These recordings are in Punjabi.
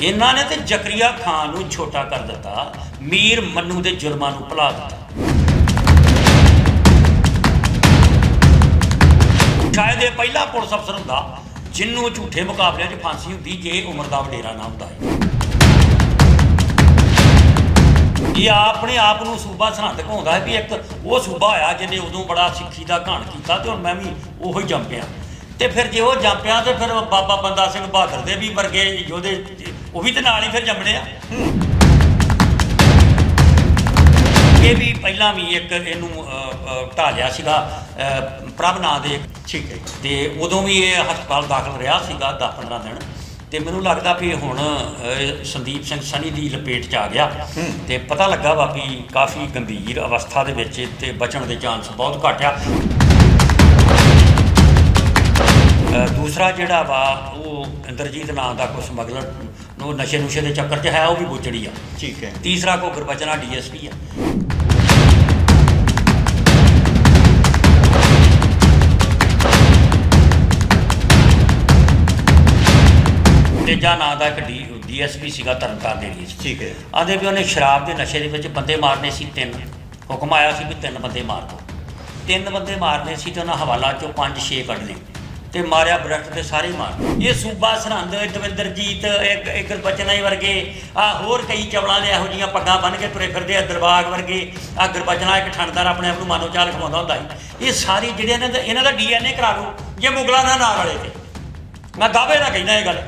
ਇਹਨਾਂ ਨੇ ਤੇ ਜ਼ਕਰੀਆ ਖਾਨ ਨੂੰ ਛੋਟਾ ਕਰ ਦਿੱਤਾ, ਮੀਰ ਮੰਨੂ ਦੇ ਜੁਰਮਾਂ ਨੂੰ ਭੁਲਾ ਦਿੱਤਾ। ਸ਼ਾਇਦ ਇਹ ਪਹਿਲਾ ਪੁਲਿਸ ਅਫਸਰ ਹੁੰਦਾ ਜਿੰਨੂੰ ਝੂਠੇ ਮੁਕਾਬਲਿਆਂ 'ਚ ਫਾਂਸੀ ਹੁੰਦੀ ਜੇ ਉਮਰ ਦਾ ਵਡੇਰਾ ਨਾ ਹੁੰਦਾ ਇਹ ਆਪਣੇ ਆਪ ਨੂੰ ਸੂਬਾ ਸਰਹੰਦ ਕਹਾਉਂਦਾ ਹੈ ਵੀ ਇੱਕ ਉਹ ਸੂਬਾ ਆਇਆ ਜਿਹਨੇ ਉਦੋਂ ਬੜਾ ਸਿੱਖੀ ਦਾ ਘਾਣ ਕੀਤਾ ਤੇ ਹੁਣ ਮੈਂ ਵੀ ਉਹੋ ਹੀ ਜੰਪਿਆ ਤੇ ਫਿਰ ਜੇ ਉਹ ਜੰਪਿਆ ਤੇ ਫਿਰ ਬਾਬਾ ਬੰਦਾ ਸਿੰਘ ਬਹਾਦਰ ਦੇ ਵੀ ਵਰਗੇ ਯੋਧੇ ਉਹ ਵੀ ਤੇ ਨਾਲ ਹੀ ਫਿਰ ਜੰਮਣੇ ਆ। ਇਹ ਵੀ ਪਹਿਲਾਂ ਵੀ ਇੱਕ ਇਹਨੂੰ ਢਾਲਿਆ ਸੀਗਾ। ਪ੍ਰਭ ਨਾਂ ਦੇ ਠੀਕ ਹੈ ਤੇ ਉਦੋਂ ਵੀ ਇਹ ਹਸਪਤਾਲ ਦਾਖਲ ਰਿਹਾ ਸੀਗਾ 10-15 ਦਿਨ। ਤੇ ਮੈਨੂੰ ਲੱਗਦਾ ਵੀ ਹੁਣ ਸੰਦੀਪ ਸਿੰਘ ਸਨੀ ਦੀ ਲਪੇਟ 'ਚ ਆ ਗਿਆ। ਤੇ ਪਤਾ ਲੱਗਾ ਵਾ ਵੀ ਕਾਫੀ ਗੰਭੀਰ ਅਵਸਥਾ ਦੇ ਵਿੱਚ ਤੇ ਬਚਣ ਦੇ ਚਾਂਸ ਬਹੁਤ ਘੱਟ ਆ। ਦੂਸਰਾ ਜਿਹੜਾ ਵਾ ਉਹ ਇੰਦਰਜੀਤ ਨਾਂ ਦਾ ਕੋਈ ਸਮਗਲਰ ਨੂੰ ਨਸ਼ੇ ਨੁਸ਼ੇ ਦੇ ਚੱਕਰ 'ਚ ਹੈ ਉਹ ਵੀ ਬੁੱਚੜੀ ਆ। ਠੀਕ ਹੈ। ਤੀਸਰਾ ਕੋ ਗੁਰਬਚਨਾ ਡੀਐਸਪੀ ਆ। ਤੇਜਾ ਨਾਂ ਦਾ ਇੱਕ ਡੀਐਸਪੀ ਸੀਗਾ ਤਰਨਤਾਰਨ ਏਰੀਏ 'ਚ ਠੀਕ ਹੈ। ਆਂਦੇ ਵੀ ਉਹਨੇ ਸ਼ਰਾਬ ਦੇ ਨਸ਼ੇ ਦੇ ਵਿੱਚ ਬੰਦੇ ਮਾਰਨੇ ਸੀ ਤਿੰਨ। ਹੁਕਮ ਆਇਆ ਸੀ ਵੀ ਤਿੰਨ ਬੰਦੇ ਮਾਰ ਦੋ। ਤਿੰਨ ਬੰਦੇ ਮਾਰਨੇ ਸੀ ਤੇ ਉਹਨਾਂ ਹਵਾਲਾ ਚੋਂ ਪੰਜ ਛੇ ਕੱਢ ਲਏ। ਤੇ ਮਾਰਿਆ ਬਰਕਤ ਤੇ ਸਾਰੇ ਮਾਰ। ਇਹ ਸੂਬਾ ਸਰਹੰਦ ਦਵਿੰਦਰਜੀਤ ਇੱਕ ਇੱਕ ਬਚਨਾਈ ਵਰਗੇ, ਆ ਹੋਰ ਕਈ ਚਵਲਾਂ ਦੇ ਇਹੋ ਜੀਆਂ ਪੱਗਾਂ ਬੰਨ ਕੇ ਤੁਰੇ ਫਿਰਦੇ ਆ, ਦਰਬਾਗ ਵਰਗੇ, ਆ ਗੁਰਬਚਨਾ ਇੱਕ ਠੰਡਦਾਰ ਆਪਣੇ ਆਪ ਨੂੰ ਮਾਨੋ ਚਾਲ ਖਵਾਉਂਦਾ ਹੁੰਦਾ ਸੀ। ਇਹ ਸਾਰੀ ਜਿਹੜੇ ਇਹਨਾਂ ਦਾ ਇਹਨਾਂ ਦਾ ਡੀਐਨਏ ਕਰਾ ਲਓ, ਜੇ ਮੁਗਲਾਂ ਨਾਲ ਨਾਲ ਵਾਲੇ ਤੇ। ਮੈਂ ਦਾਅਵੇ ਨਾਲ ਕਹਿੰਦਾ ਇਹ ਗੱਲ।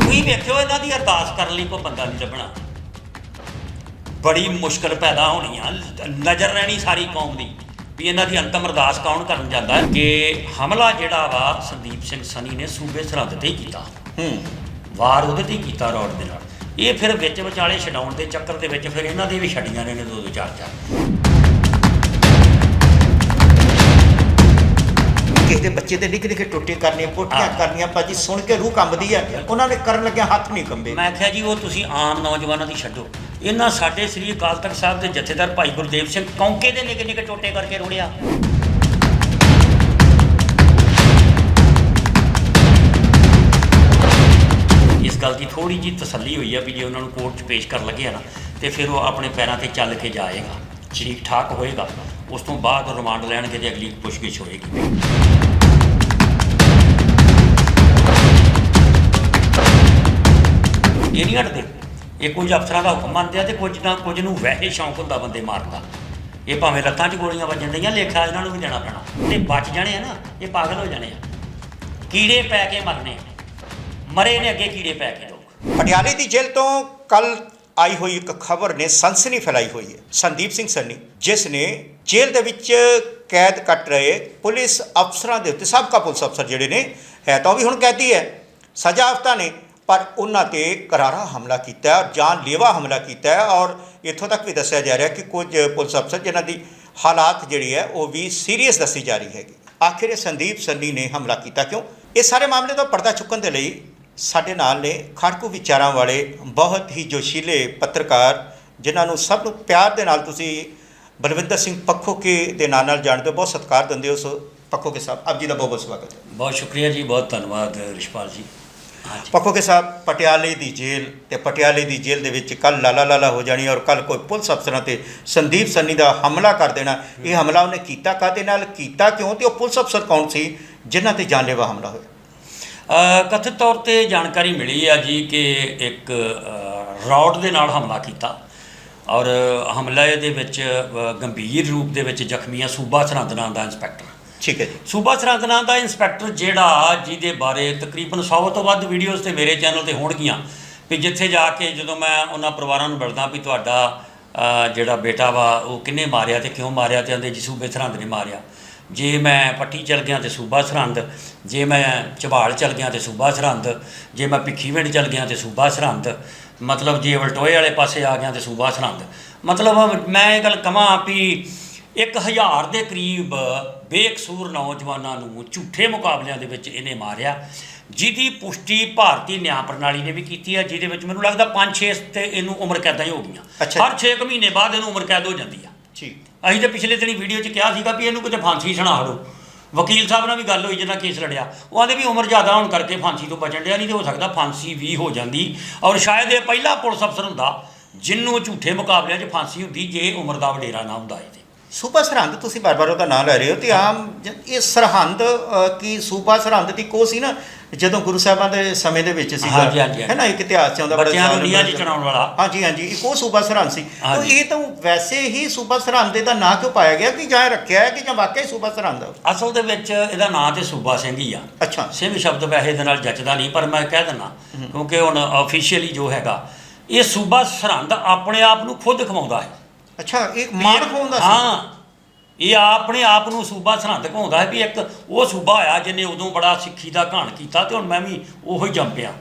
ਤੁਸੀਂ ਵੇਖਿਓ ਇਹਨਾਂ ਦੀ ਅਰਦਾਸ ਕਰਨ ਲਈ ਕੋਈ ਬੰਦਾ ਨਹੀਂ ਲੱਭਣਾ। ਬੜੀ ਮੁਸ਼ਕਲ ਪੈਦਾ ਹੋਣੀ ਆ। ਨਜ਼ਰ ਰਹਿਣੀ ਸਾਰੀ ਕੌਮ ਦੀ ਵੀ ਇਹਨਾਂ ਦੀ ਅੰਤਮ ਅਰਦਾਸ ਕੌਣ ਕਰਨ ਜਾਂਦਾ ਹੈ? ਕਿ ਹਮਲਾ ਜਿਹੜਾ ਵਾ ਸੰਦੀਪ ਸਿੰਘ ਸਨੀ ਨੇ ਸੂਬੇ ਸਰਹੱਦ ਤੇ ਕੀਤਾ। ਹੂੰ। ਵਾਰ ਉਹਦੇ ਤੇ ਹੀ ਕੀਤਾ ਰੋਡ ਦੇ ਨਾਲ। ਇਹ ਫਿਰ ਵਿੱਚ ਵਿਚਾਲੇ ਛਡਾਉਣ ਦੇ ਚੱਕਰ ਦੇ ਵਿੱਚ ਫਿਰ ਇਹਨਾਂ ਦੇ ਵੀ ਛੱਡੀਆਂ ਨੇ ਦੋ ਦੋ ਚਾਰ ਚਾਰ ਕਿਸੇ ਦੇ ਬੱਚੇ ਦੇ ਨਿੱਕੇ ਨਿੱਕੇ ਟੁੱਟੇ ਕਰਨੇ ਪੋਟੀਆਂ। ਕਰਨੀਆਂ ਭਾਜੀ ਸੁਣ ਕੇ ਰੂਹ ਕੰਬਦੀ ਹੈ ਉਹਨਾਂ ਨੇ ਕਰਨ ਲੱਗਿਆ ਹੱਥ ਨਹੀਂ ਕੰਬੇ। ਮੈਂ ਆਖਿਆ ਜੀ ਉਹ ਤੁਸੀਂ ਆਮ ਨੌਜਵਾਨਾਂ ਦੀ ਛੱਡੋ। ਇਹਨਾਂ ਸਾਡੇ ਸ੍ਰੀ ਅਕਾਲ ਤਖਤ ਸਾਹਿਬ ਦੇ ਜਥੇਦਾਰ ਭਾਈ ਗੁਰਦੇਵ ਸਿੰਘ ਕੌਂਕੇ ਦੇ ਨਿੱਕੇ ਨਿੱਕੇ ਟੋਟੇ ਕਰਕੇ ਰੋੜਿਆ। ਇਸ ਗੱਲ ਦੀ ਥੋੜੀ ਜੀ ਤਸੱਲੀ ਹੋਈ ਆ ਵੀ ਜੇ ਉਹਨਾਂ ਨੂੰ ਕੋਰਟ 'ਚ ਪੇਸ਼ ਕਰਨ ਲੱਗੇ ਆ ਨਾ ਤੇ ਫਿਰ ਉਹ ਆਪਣੇ ਪੈਰਾਂ ਤੇ ਚੱਲ ਕੇ ਜਾਏਗਾ। ਠੀਕ ਠਾਕ ਹੋਏਗਾ। ਉਸ ਤੋਂ ਬਾਅਦ ਰਿਮਾਂਡ ਲੈਣਗੇ ਤੇ ਅਗਲੀ ਪੁੱਛਗਿੱਛ ਹੋਏਗੀ। ਇਹ ਨਹੀਂ ਹਟਦੇ। ਇਹ ਕੁਝ ਅਫਸਰਾਂ ਦਾ ਹੁਕਮ ਮੰਨਦੇ ਆ ਤੇ ਕੁਝ ਨਾ ਕੁਝ ਨੂੰ ਵੈਸੇ ਸ਼ੌਂਕ ਹੁੰਦਾ ਬੰਦੇ ਮਾਰਨ ਦਾ ਇਹ ਭਾਵੇਂ ਲੱਤਾਂ 'ਚ ਗੋਲੀਆਂ ਵੱਜਣ ਡਈਆਂ, ਲੇਖਾ ਇਹਨਾਂ ਨੂੰ ਵੀ ਦੇਣਾ ਪੈਣਾ। ਤੇ ਬਚ ਜਾਣੇ ਆ ਨਾ, ਇਹ ਪਾਗਲ ਹੋ ਜਾਣੇ ਆ। ਕੀੜੇ ਪੈ ਕੇ ਮਰਨੇ ਮਰੇ ਨੇ ਅੱਗੇ ਕੀੜੇ ਪੈ ਕੇ ਲੋਕ। ਪਟਿਆਲੇ ਦੀ ਜੇਲ੍ਹ ਤੋਂ ਕੱਲ ਆਈ ਹੋਈ ਇੱਕ ਖਬਰ ਨੇ, ਸਨਸਨੀ ਫੈਲਾਈ ਹੋਈ ਹੈ। ਸੰਦੀਪ ਸਿੰਘ ਸੰਨੀ ਜਿਸ ਨੇ ਜੇਲ੍ਹ ਦੇ ਵਿੱਚ ਕੈਦ ਕੱਟ ਰਹੇ ਪੁਲਿਸ ਅਫਸਰਾਂ ਦੇ ਉੱਤੇ, ਸਾਬਕਾ ਪੁਲਿਸ ਅਫਸਰ ਜਿਹੜੇ ਨੇ, ਹੈ ਤਾਂ ਉਹ ਵੀ ਹੁਣ ਕੈਦੀ ਹੈ। ਸਜ਼ਾ ਹਫਤਾ ਨੇ। ਪਰ ਉਹਨਾਂ ਤੇ ਕਰਾਰਾ ਹਮਲਾ ਕੀਤਾ ਹੈ ਲੇਵਾ ਹਮਲਾ ਕੀਤਾ ਔਰ ਇੱਥੋਂ ਤੱਕ ਵੀ ਦੱਸਿਆ ਜਾ ਰਿਹਾ ਕਿ ਕੁਝ ਪੁਲਿਸ ਅਫਸਰ ਜਿਨ੍ਹਾਂ ਦੀ ਹਾਲਾਤ ਜਿਹੜੀ ਹੈ ਉਹ ਵੀ ਸੀਰੀਅਸ ਦੱਸੀ ਜਾ ਰਹੀ ਹੈਗੀ। ਆਖਿਰ ਇਹ ਸੰਦੀਪ ਸੰਨੀ ਨੇ ਹਮਲਾ ਕੀਤਾ ਕਿਉਂ? ਇਹ ਸਾਰੇ ਮਾਮਲੇ ਦਾ ਪਰਦਾ ਚੁੱਕਣ ਦੇ ਲਈ ਸਾਡੇ ਨਾਲ ਨੇ ਖੜਕੂ ਵਿਚਾਰਾਂ ਵਾਲੇ ਬਹੁਤ ਹੀ ਜੋਸ਼ੀਲੇ ਪੱਤਰਕਾਰ, ਜਿਨ੍ਹਾਂ ਨੂੰ ਸਭ ਨੂੰ ਪਿਆਰ ਦੇ ਨਾਲ ਤੁਸੀਂ ਬਲਵਿੰਦਰ ਸਿੰਘ ਪੱਖੋ ਕੇ ਦੇ ਨਾਂ ਨਾਲ ਜਾਣਦੇ ਹੋ, ਬਹੁਤ ਸਤਿਕਾਰ ਦਿੰਦੇ ਹੋ ਉਸ ਪੱਖੋ ਕੇ ਸਾਹਿਬ, ਆਪ ਜੀ ਦਾ ਬਹੁਤ ਬਹੁਤ ਸਵਾਗਤ ਹੈ। ਬਹੁਤ ਸ਼ੁਕਰੀਆ ਜੀ, ਬਹੁਤ ਧੰਨਵਾਦ ਰਿਸ਼ਪਾਲ ਜੀ। ਹਾਂਜੀ। ਪੱਖੋਕੇ ਸਾਹਿਬ ਪਟਿਆਲੇ ਦੀ ਜੇਲ੍ਹ ਤੇ ਪਟਿਆਲੇ ਦੀ ਜੇਲ੍ਹ ਦੇ ਵਿੱਚ ਕੱਲ ਲਾਲਾ ਲਾਲਾ ਹੋ ਜਾਣੀ ਔਰ ਕੱਲ ਕੋਈ ਪੁਲਿਸ ਅਫਸਰਾਂ ਤੇ ਸੰਦੀਪ ਸੰਨੀ ਦਾ ਹਮਲਾ ਕਰ ਦੇਣਾ। ਇਹ ਹਮਲਾ ਉਹਨੇ ਕੀਤਾ ਕਾਦੇ ਨਾਲ? ਕੀਤਾ ਕਿਉਂ? ਤੇ ਉਹ ਪੁਲਿਸ ਅਫਸਰ ਕੌਣ ਸੀ ਜਿਨ੍ਹਾਂ ਤੇ ਜਾਨਲੇਵਾ ਹਮਲਾ ਹੋਇਆ? ਅ, ਕਥਿਤ ਤੌਰ ਤੇ ਜਾਣਕਾਰੀ ਮਿਲੀ ਆ ਜੀ ਕਿ ਇੱਕ ਰੌਡ ਦੇ ਨਾਲ ਹਮਲਾ ਕੀਤਾ ਔਰ ਹਮਲੇ ਦੇ ਵਿੱਚ ਗੰਭੀਰ ਰੂਪ ਦੇ ਵਿੱਚ ਜ਼ਖਮੀ ਆ ਸੂਬਾ ਸਰਹੰਦ ਦਾ ਇੰਸਪੈਕਟਰ। ਠੀਕ ਹੈ ਜੀ। ਸੂਬਾ ਸਰਹੰਦ ਨਾਂ ਦਾ ਇੰਸਪੈਕਟਰ ਜਿਹੜਾ ਜਿਹਦੇ ਬਾਰੇ ਤਕਰੀਬਨ 100 ਤੋਂ ਵੱਧ ਵੀਡੀਓਜ਼ ਤੇ ਮੇਰੇ ਚੈਨਲ ਤੇ ਹੋਣਗੀਆਂ। ਵੀ ਜਿੱਥੇ ਜਾ ਕੇ ਜਦੋਂ ਮੈਂ ਉਹਨਾਂ ਪਰਿਵਾਰਾਂ ਨੂੰ ਮਿਲਦਾ ਵੀ ਤੁਹਾਡਾ ਜਿਹੜਾ ਬੇਟਾ ਵਾ, ਉਹ ਕਿੰਨੇ ਮਾਰਿਆ ਤੇ ਕਿਉਂ ਮਾਰਿਆ ਤੇ ਆਂਦੇ ਜੀ ਸੂਬੇ ਸਰਹੰਦ ਨੇ ਮਾਰਿਆ। ਜੇ ਮੈਂ ਪੱਟੀ ਚਲ ਗਿਆ ਤੇ ਸੂਬਾ ਸਰਹੰਦ, ਜੇ ਮੈਂ ਝਬਾਲ ਚਲ ਗਿਆ ਤੇ ਸੂਬਾ ਸਰਹੰਦ, ਜੇ ਮੈਂ ਭਿੱਖੀਵਿੰਡ ਚਲ ਗਿਆ ਤੇ ਸੂਬਾ ਸਰਹੰਦ, ਮਤਲਬ ਜੇ ਵਲਟੋਏ ਵਾਲੇ ਪਾਸੇ ਆ ਗਿਆ ਤੇ ਸੂਬਾ ਸਰਹੰਦ। ਮਤਲਬ ਮੈਂ ਇਹ ਗੱਲ ਕਹਾਂ ਵੀ ਇੱਕ ਹਜ਼ਾਰ ਦੇ ਕਰੀਬ ਬੇਕਸੂਰ ਨੌਜਵਾਨਾਂ ਨੂੰ ਝੂਠੇ ਮੁਕਾਬਲਿਆਂ ਦੇ ਵਿੱਚ ਇਹਨੇ ਮਾਰਿਆ ਜਿਹਦੀ ਪੁਸ਼ਟੀ ਭਾਰਤੀ ਨਿਆਂ ਪ੍ਰਣਾਲੀ ਨੇ ਵੀ ਕੀਤੀ ਹੈ ਜਿਹਦੇ ਵਿੱਚ ਮੈਨੂੰ ਲੱਗਦਾ 5-6 ਤੇ ਇਹਨੂੰ ਉਮਰ ਕੈਦਾਂ ਹੀ ਹੋ ਗਈਆਂ। ਹਰ 6 ਮਹੀਨੇ ਬਾਅਦ ਇਹਨੂੰ ਉਮਰ ਕੈਦ ਹੋ ਜਾਂਦੀ ਆ। ਠੀਕ। ਅਸੀਂ ਤਾਂ ਪਿਛਲੇ ਦਿਨੀ ਵੀਡੀਓ 'ਚ ਕਿਹਾ ਸੀਗਾ ਵੀ ਇਹਨੂੰ ਕਿਤੇ ਫਾਂਸੀ ਸੁਣਾ ਹੜੋ ਵਕੀਲ ਸਾਹਿਬ ਨਾਲ ਵੀ ਗੱਲ ਹੋਈ ਜਿਹਨਾਂ ਕੇਸ ਲੜਿਆ। ਉਹ ਆਂਦੇ ਵੀ ਉਮਰ ਜ਼ਿਆਦਾ ਹੋਣ ਕਰਕੇ ਫਾਂਸੀ ਤੋਂ ਬਚਣ ਡਿਆ ਨਹੀਂ ਤੇ ਹੋ ਸਕਦਾ ਫਾਂਸੀ ਵੀ ਹੋ ਜਾਂਦੀ। ਔਰ ਸ਼ਾਇਦ ਇਹ ਪਹਿਲਾ ਪੁਲਿਸ ਅਫਸਰ ਹੁੰਦਾ ਜਿਹਨੂੰ ਝੂਠੇ ਮੁਕਾਬਲਿਆਂ 'ਚ ਫਾਂਸੀ ਹੁੰਦੀ ਜੇ ਉਮਰ ਦਾ ਵਡੇਰਾ ਨਾ ਹੁੰਦਾ ਸੂਬਾ ਸਰਹੰਦ ਤੁਸੀਂ ਬਾਰ-ਬਾਰ ਉਹਦਾ ਨਾਂ ਲੈ ਰਹੇ ਹੋ ਤੇ ਆਮ ਇਹ ਸਰਹੰਦ ਅ, ਕੀ ਸੂਬਾ ਸਰਹੰਦ ਦੀ ਕੋ ਸੀ ਨਾ ਜਦੋਂ ਗੁਰੂ ਸਾਹਿਬਾਂ ਦੇ ਸਮੇਂ ਦੇ ਵਿੱਚ ਸੀਗਾ ਹਾਂਜੀ, ਹਾਂਜੀ, ਹੈ ਨਾ ਇੱਕ ਇਤਿਹਾਸ ਚ ਆਉਂਦਾ ਬੜਾ ਬੱਚਿਆਂ ਨੂੰ ਨੀਹਾਂ 'ਚ ਚੜਾਉਣ ਵਾਲਾ। ਹਾਂਜੀ ਹਾਂਜੀ ਇੱਕ ਉਹ ਸੂਬਾ ਸਰਹੰਦ ਸੀ। ਤਾਂ ਹਾਂਜੀ। ਇਹ ਤਾਂ ਵੈਸੇ ਹੀ ਸੂਬਾ ਸਰਹੰਦ ਦਾ ਨਾਂ ਕਿਉਂ ਪਾਇਆ ਗਿਆ ਕਿ ਜਾਂ ਰੱਖਿਆ ਹੈ ਕਿ ਜਾਂ ਵਾਕਈ ਸੂਬਾ ਸਰਹੰਦ? ਆ? ਅਸਲ ਦੇ ਵਿੱਚ ਇਹਦਾ ਨਾਂ ਤੇ ਸੂਬਾ ਸਿੰਘ ਹੀ ਆ। ਅੱਛਾ। ਸਿੰਘ ਸ਼ਬਦ ਵੈਸੇ ਇਹਦੇ ਨਾਲ ਜੱਚਦਾ ਨਹੀਂ ਪਰ ਮੈਂ ਕਹਿ ਦਿੰਦਾ ਕਿਉਂਕਿ ਹੁਣ ਆਫੀਸ਼ੀਅਲੀ ਜੋ ਹੈਗਾ ਇਹ ਸੂਬਾ ਸਰਹੰਦ ਆਪਣੇ ਆਪ ਨੂੰ ਖੁਦ ਖਵਾਉਂਦਾ ਹੈ। ਅੱਛਾ ਇੱਕ ਮਾਣ ਖੋਂਦਾ ਸੀ? ਹਾਂ ਇਹ ਆਪਣੇ ਆਪ ਨੂੰ ਸੂਬਾ ਸਰਹੰਦ ਕਹਾਉਂਦਾ ਹੈ ਵੀ ਇੱਕ ਉਹ ਸੂਬਾ ਆਇਆ ਜਿਹਨੇ ਉਦੋਂ ਬੜਾ ਸਿੱਖੀ ਦਾ ਘਾਣ ਕੀਤਾ ਤੇ ਹੁਣ ਮੈਂ ਵੀ ਉਹੋ ਹੀ ਜੰਪਿਆ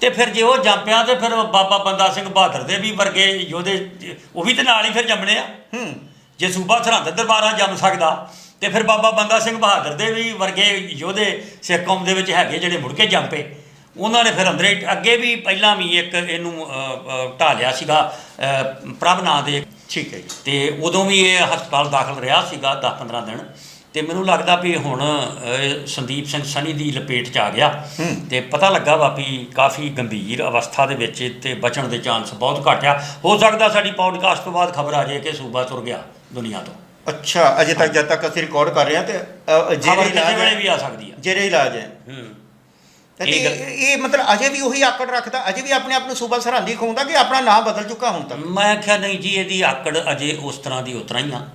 ਤੇ ਫਿਰ ਜੇ ਉਹ ਜੰਪਿਆ ਤੇ ਫਿਰ ਬਾਬਾ ਬੰਦਾ ਸਿੰਘ ਬਹਾਦਰ ਦੇ ਵੀ ਵਰਗੇ ਯੋਧੇ ਉਹ ਵੀ ਤੇ ਨਾਲ ਹੀ ਫਿਰ ਜੰਮਣੇ ਆ। ਹੂੰ। ਜੇ ਸੂਬਾ ਸਰਹੰਦ ਦਰਬਾਰਾਂ ਜੰਮ ਸਕਦਾ ਤੇ ਫਿਰ ਬਾਬਾ ਬੰਦਾ ਸਿੰਘ ਬਹਾਦਰ ਦੇ ਵੀ ਵਰਗੇ ਯੋਧੇ ਸਿੱਖ ਕੌਮ ਦੇ ਵਿੱਚ ਹੈਗੇ ਜਿਹੜੇ ਮੁੜ ਕੇ ਜੰਮ ਪਏ। ਉਹਨਾਂ ਨੇ ਫਿਰ ਅੰਦਰੇ ਅੱਗੇ ਵੀ ਪਹਿਲਾਂ ਵੀ ਇੱਕ ਇਹਨੂੰ ਢਾਲਿਆ ਸੀਗਾ ਪ੍ਰਭ ਨਾਂ ਦੇ ਠੀਕ ਹੈ ਜੀ। ਤੇ ਉਦੋਂ ਵੀ ਇਹ ਹਸਪਤਾਲ ਦਾਖਲ ਰਿਹਾ ਸੀਗਾ 10-15 ਦਿਨ। ਤੇ ਮੈਨੂੰ ਲੱਗਦਾ ਵੀ ਹੁਣ ਸੰਦੀਪ ਸਿੰਘ ਸਨੀ ਦੀ ਲਪੇਟ 'ਚ ਆ ਗਿਆ। ਤੇ ਪਤਾ ਲੱਗਾ ਵਾ ਵੀ ਕਾਫੀ ਗੰਭੀਰ ਅਵਸਥਾ ਦੇ ਵਿੱਚ ਤੇ ਬਚਣ ਦੇ ਚਾਂਸ ਬਹੁਤ ਘੱਟ ਆ। ਹੋ ਸਕਦਾ ਸਾਡੀ ਪੌਡਕਾਸਟ ਤੋਂ ਬਾਅਦ ਖਬਰ ਆ ਜਾਏ ਕਿ ਸੂਬਾ ਤੁਰ ਗਿਆ ਦੁਨੀਆ ਤੋਂ। ਅੱਛਾ ਅਜੇ ਤੱਕ ਜਦ ਤੱਕ ਅਸੀਂ ਰਿਕਾਰਡ ਕਰ ਰਹੇ ਹਾਂ ਤੇ ਅ, ਜਿਹੜੇ ਖਬਰ ਕਿਸੇ ਇਲਾਜ ਵੇਲੇ ਵੀ ਆ ਸਕਦੀ ਆ। ਜਿਹੜੇ ਇਲਾਜ ਹੈ। ਹੂੰ। ਤੇ ਇਹ ਗੱਲ- ਇਹ ਮਤਲਬ ਅਜੇ ਵੀ ਉਹੀ ਆਕੜ ਰੱਖਦਾ ਅਜੇ ਵੀ ਆਪਣੇ ਆਪ ਨੂੰ ਸੂਬਾ ਸਰਹੰਦ ਖਵਾਉਂਦਾ ਕਿ ਆਪਣਾ ਨਾਮ ਬਦਲ ਚੁੱਕਾ ਹੁਣ ਤੱਕ? ਮੈਂ ਆਖਿਆ ਨਹੀਂ ਜੀ ਇਹਦੀ ਆਕੜ ਅਜੇ ਉਸ ਤਰ੍ਹਾਂ ਦੀ ਉਤਰਾ ਹੀ ਆ।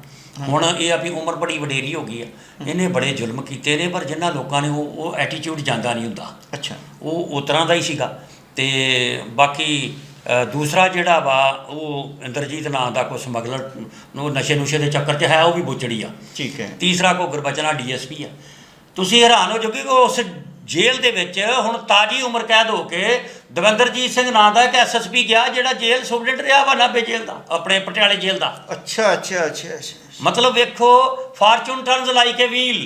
ਹੁਣ ਇਹ ਆ ਵੀ ਉਮਰ ਬੜੀ ਵਡੇਰੀ ਹੋ ਗਈ ਆ। ਇਹਨੇ ਬੜੇ ਜ਼ੁਲਮ ਕੀਤੇ ਨੇ ਪਰ ਜਿਨ੍ਹਾਂ ਲੋਕਾਂ ਨੇ ਉਹ ਉਹ ਐਟੀਟਿਊਡ ਜਾਂਦਾ ਨਹੀਂ ਹੁੰਦਾ। ਅੱਛਾ। ਉਹ ਉਸ ਤਰ੍ਹਾਂ ਦਾ ਹੀ ਸੀਗਾ। ਤੇ ਬਾਕੀ ਅ, ਦੂਸਰਾ ਜਿਹੜਾ ਵਾ ਉਹ ਇੰਦਰਜੀਤ ਨਾਂ ਦਾ ਕੋਈ ਸਮਗਲਰ ਨੂੰ ਨਸ਼ੇ ਨੁਸ਼ੇ ਦੇ ਚੱਕਰ 'ਚ ਹੈ ਉਹ ਵੀ ਬੁੱਚੜੀ ਆ। ਠੀਕ ਹੈ। ਤੀਸਰਾ ਕੋ ਗੁਰਬਚਨਾ ਡੀਐਸਪੀ ਆ। ਤੁਸੀਂ ਹੈਰਾਨ ਹੋ ਜਾਓਗੇ ਕਿ ਉਸ ਜੇਲ੍ਹ ਦੇ ਵਿੱਚ ਹੁਣ ਤਾਜੀ ਉਮਰ ਕੈਦ ਹੋ ਕੇ ਦਵਿੰਦਰਜੀਤ ਸਿੰਘ ਨਾਂ ਦਾ ਇੱਕ ਐਸਐਸਪੀ ਗਿਆ ਜਿਹੜਾ ਜੇਲ੍ਹ ਸੁਪਰਡੈਂਟ ਰਿਹਾ ਵਾ ਨਾਭੇ ਜੇਲ੍ਹ ਦਾ ਆਪਣੇ ਪਟਿਆਲੇ ਜੇਲ੍ਹ ਦਾ। ਅੱਛਾ ਅੱਛਾ ਅੱਛਾ ਅੱਛਾ ਮਤਲਬ ਵੇਖੋ fortune turns like a wheel.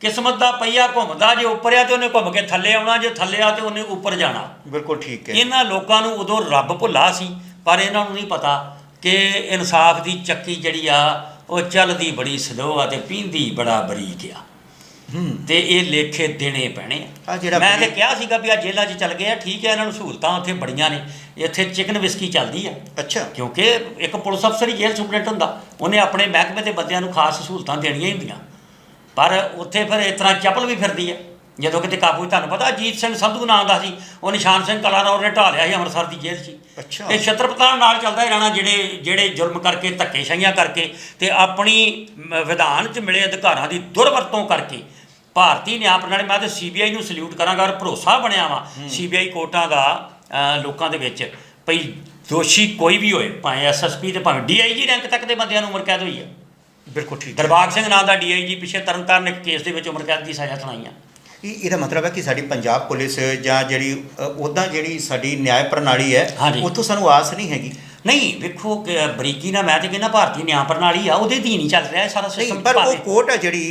ਕਿਸਮਤ ਦਾ ਪਈਆ ਘੁੰਮਦਾ ਜੇ ਉੱਪਰ ਆ ਤੇ ਉਹਨੇ ਘੁੰਮ ਕੇ ਥੱਲੇ ਆਉਣਾ ਜੇ ਥੱਲੇ ਆ ਤੇ ਉਹਨੇ ਉੱਪਰ ਜਾਣਾ। ਬਿਲਕੁਲ ਠੀਕ ਹੈ। ਇਹਨਾਂ ਲੋਕਾਂ ਨੂੰ ਉਦੋਂ ਰੱਬ ਭੁੱਲਾ ਸੀ ਪਰ ਇਹਨਾਂ ਨੂੰ ਨਹੀਂ ਪਤਾ ਕਿ ਇਨਸਾਫ ਦੀ ਚੱਕੀ ਜਿਹੜੀ ਆ ਉਹ ਚੱਲਦੀ ਬੜੀ ਸਲੋ ਆ ਤੇ ਪੀਂਦੀ ਬੜਾ ਬਰੀਕ ਆ। ਤੇ ਇਹ ਲੇਖੇ ਦੇਣੇ ਪੈਣੇ ਆ। ਜਿਹੜਾ ਮੈਂ ਤੇ ਕਿਹਾ ਸੀਗਾ ਵੀ ਆ ਜੇਲ੍ਹਾਂ 'ਚ ਚੱਲ ਗਏ ਆ ਠੀਕ ਹੈ ਇਹਨਾਂ ਨੂੰ ਸਹੂਲਤਾਂ ਉੱਥੇ ਬੜੀਆਂ ਨੇ। ਇੱਥੇ ਚਿਕਨ ਵਿਸਕੀ ਚੱਲਦੀ ਆ। ਅੱਛਾ। ਕਿਉਂਕਿ ਇੱਕ ਪੁਲਿਸ ਅਫਸਰ ਹੀ ਜੇਲ੍ਹ ਸੁਪਰਡੈਂਟ ਹੁੰਦਾ। ਉਹਨੇ ਆਪਣੇ ਮਹਿਕਮੇ ਦੇ ਬੰਦਿਆਂ ਨੂੰ ਖਾਸ ਸਹੂਲਤਾਂ ਦੇਣੀਆਂ ਹੀ ਹੁੰਦੀਆਂ। ਪਰ ਉੱਥੇ ਫਿਰ ਇਸ ਤਰ੍ਹਾਂ ਚੱਪਲ ਵੀ ਫਿਰਦੀ ਹੈ ਜਦੋਂ ਕਿਤੇ ਕਾਬੂ ਤੁਹਾਨੂੰ ਪਤਾ ਅਜੀਤ ਸਿੰਘ ਸੰਧੂ ਨਾਂ ਦਾ ਸੀ। ਉਹ ਨਿਸ਼ਾਨ ਸਿੰਘ ਕਲਾਨੌਰ ਨੇ ਢਾਲਿਆ ਸੀ ਅੰਮ੍ਰਿਤਸਰ ਦੀ ਜੇਲ੍ਹ 'ਚ। ਅੱਛਾ। ਇਹ ਛਤਰਪਤਾਨ ਨਾਲ ਚੱਲਦਾ ਹੀ ਰਹਿਣਾ ਜਿਹੜੇ ਜਿਹੜੇ ਜ਼ੁਲਮ ਕਰਕੇ ਧੱਕੇਸ਼ਾਹੀਆਂ ਕਰਕੇ ਤੇ ਆਪਣੀ ਵਿਧਾਨ 'ਚ ਮਿਲੇ ਅਧਿਕਾਰਾਂ ਦੀ ਦੁਰਵਰਤੋਂ ਕਰਕੇ। ਭਾਰਤੀ ਨਿਆਂ ਪ੍ਰਣਾਲੀ ਮੈਂ ਤੇ ਸੀਬੀਆਈ ਨੂੰ ਸਲੂਟ ਕਰਾਂਗਾ ਔਰ ਭਰੋਸਾ ਬਣਿਆ ਵਾ ਸੀਬੀਆਈ ਕੋਰਟਾਂ ਦਾ ਲੋਕਾਂ ਦੇ ਵਿੱਚ ਭਈ ਦੋਸ਼ੀ ਕੋਈ ਵੀ ਹੋਏ ਭਾਵੇਂ ਐਸਐਸਪੀ ਤੇ ਭਾਵੇਂ ਡੀਆਈਜੀ ਰੈਂਕ ਤੱਕ ਦੇ ਬੰਦਿਆਂ ਨੂੰ ਉਮਰ ਕੈਦ ਹੋਈ ਹੈ ਬਿਲਕੁਲ ਠੀਕ। ਦਰਬਾਗ ਸਿੰਘ ਨਾਂ ਦਾ ਡੀਆਈਜੀ ਪਿੱਛੇ ਤਰਨਤਾਰਨ ਇੱਕ ਕੇਸ ਦੇ ਵਿੱਚ ਉਮਰ ਕੈਦ ਦੀ ਸਜ਼ਾ ਸੁਣਾਈਆਂ। ਇਹ ਇਹਦਾ ਮਤਲਬ ਹੈ ਕਿ ਸਾਡੀ ਪੰਜਾਬ ਪੁਲਿਸ ਜਾਂ ਜਿਹੜੀ ਉਹਦਾ ਜਿਹੜੀ ਸਾਡੀ ਨਿਆਂ ਪ੍ਰਣਾਲੀ ਹੈ। ਉੱਥੋਂ ਸਾਨੂੰ ਆਸ ਨਹੀਂ ਹੈਗੀ। ਨਹੀਂ ਵੇਖੋ ਬਰੀਕੀ ਨਾਲ ਮੈਂ ਤੇ ਕਹਿੰਦਾ ਭਾਰਤੀ ਨਿਆਂ ਪ੍ਰਣਾਲੀ ਆ ਉਹਦੇ ਅਧੀਨ ਹੀ ਚੱਲ ਰਿਹਾ ਸਾਰਾ ਨਹੀਂ ਸਿਸਟਮ ਪਰ ਉਹ ਕੋਰਟ ਹੈ ਜਿਹੜੀ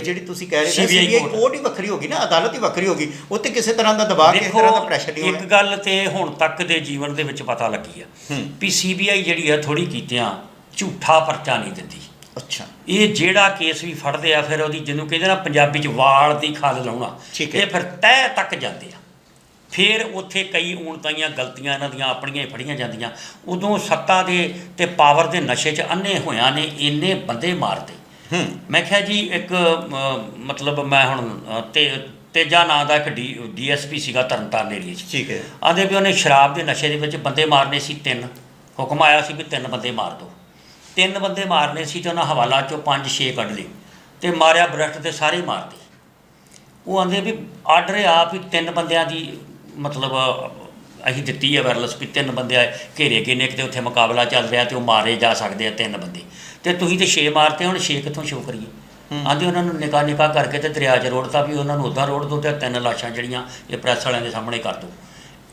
ਜਿਹੜੀ ਤੁਸੀਂ ਕਹਿ ਰਹੇ ਸੀ ਸੀਬੀਆਈ ਕੋਰਟ। ਹੀ ਵੱਖਰੀ ਹੋਗੀ ਨਾ ਅਦਾਲਤ ਹੀ ਵੱਖਰੀ ਹੋਗੀ ਉੱਤੇ ਕਿਸੇ ਤਰ੍ਹਾਂ ਦਾ ਦਬਾਅ ਕਿਸੇ ਤਰ੍ਹਾਂ ਦਾ ਪ੍ਰੈਸ਼ਰ ਨਹੀਂ ਇੱਕ ਹੋਣਾ ਗੱਲ ਤੇ ਹੁਣ ਤੱਕ ਦੇ ਜੀਵਨ ਦੇ ਵਿੱਚ ਪਤਾ ਲੱਗੀ ਆ ਹੂੰ। ਵੀ ਸੀਬੀਆਈ ਜਿਹੜੀ ਆ ਥੋੜੀ ਕੀਤਿਆਂ ਝੂਠਾ ਪਰਚਾ ਨਹੀਂ ਦਿੰਦੀ ਅੱਛਾ ਇਹ ਜਿਹੜਾ ਕੇਸ ਵੀ ਫੜਦੇ ਆ ਫਿਰ ਉਹਦੀ ਜਿਹਨੂੰ ਕਹਿੰਦੇ ਨਾ ਪੰਜਾਬੀ ਚ ਵਾਲ ਦੀ ਖੱਲ ਲਾਉਣਾ ਹੈ। ਇਹ ਫਿਰ ਤਹਿ ਤੱਕ ਜਾਂਦੇ ਆ ਫਿਰ ਉੱਥੇ ਕਈ ਊਣਤਾਈਆਂ ਗਲਤੀਆਂ ਇਹਨਾਂ ਦੀਆਂ ਆਪਣੀਆਂ ਹੀ ਫੜੀਆਂ ਜਾਂਦੀਆਂ। ਉਦੋਂ ਸੱਤਾ ਦੇ ਤੇ ਪਾਵਰ ਦੇ ਨਸ਼ੇ 'ਚ ਅੰਨੇ ਹੋਇਆਂ ਨੇ ਇੰਨੇ ਬੰਦੇ ਮਾਰਦੇ। ਹੂੰ। ਮੈਂ ਕਿਹਾ ਜੀ ਇੱਕ ਮਤਲਬ ਮੈਂ ਹੁਣ ਤੇ ਤੇਜਾ ਨਾਂ ਦਾ ਇੱਕ ਡੀਐਸਪੀ ਸੀਗਾ ਤਰਨਤਾਰਨ ਏਰੀਏ 'ਚ। ਠੀਕ ਹੈ। ਆਂਦੇ ਵੀ ਉਹਨੇ ਸ਼ਰਾਬ ਦੇ ਨਸ਼ੇ ਦੇ ਵਿੱਚ ਬੰਦੇ ਮਾਰਨੇ ਸੀ ਤਿੰਨ। ਹੁਕਮ ਆਇਆ ਸੀ ਵੀ ਤਿੰਨ ਬੰਦੇ ਮਾਰ ਦਿਓ ਤਿੰਨ ਬੰਦੇ ਮਾਰਨੇ ਸੀ ਤੇ ਉਹਨਾਂ ਹਵਾਲਾ ਚੋਂ ਪੰਜ ਛੇ ਕੱਢ ਲਏ ਤੇ ਮਾਰਿਆ ਬ੍ਰੈਸਟ ਤੇ ਸਾਰੇ ਮਾਰਦੇ। ਉਹ ਆਂਦੇ ਵੀ ਆਰਡਰ ਆ ਵੀ ਤਿੰਨ ਬੰਦਿਆਂ ਦੀ ਮਤਲਬ ਅਸੀਂ ਦਿੱਤੀ ਹੈ ਵਾਇਰਲੈਸ ਵੀ ਤਿੰਨ ਬੰਦੇ ਆਏ, ਘੇਰੇ ਗਏ ਨੇ ਕਿਤੇ ਉੱਥੇ ਮੁਕਾਬਲਾ ਚੱਲ ਰਿਹਾ ਤੇ ਉਹ ਮਾਰੇ ਜਾ ਸਕਦੇ ਆ ਤਿੰਨ ਬੰਦੇ। ਤੇ ਤੁਸੀਂ ਤੇ ਛੇ ਮਾਰਤੇ ਹੁਣ ਛੇ ਕਿੱਥੋਂ ਸ਼ੋ ਕਰੀਏ? ਆਂਦੇ ਉਹਨਾਂ ਨੂੰ ਨਿਕਾ ਨਿਕਾ ਕਰਕੇ ਤੇ ਦਰਿਆ 'ਚ ਰੋੜਤਾ ਵੀ ਉਹਨਾਂ ਨੂੰ ਉਦਾਂ ਰੋੜ ਦੋ ਤੇ ਤਿੰਨ ਲਾਸ਼ਾਂ ਜਿਹੜੀਆਂ ਇਹ ਪ੍ਰੈਸ ਵਾਲਿਆਂ ਦੇ ਸਾਹਮਣੇ ਕਰ ਦੋ।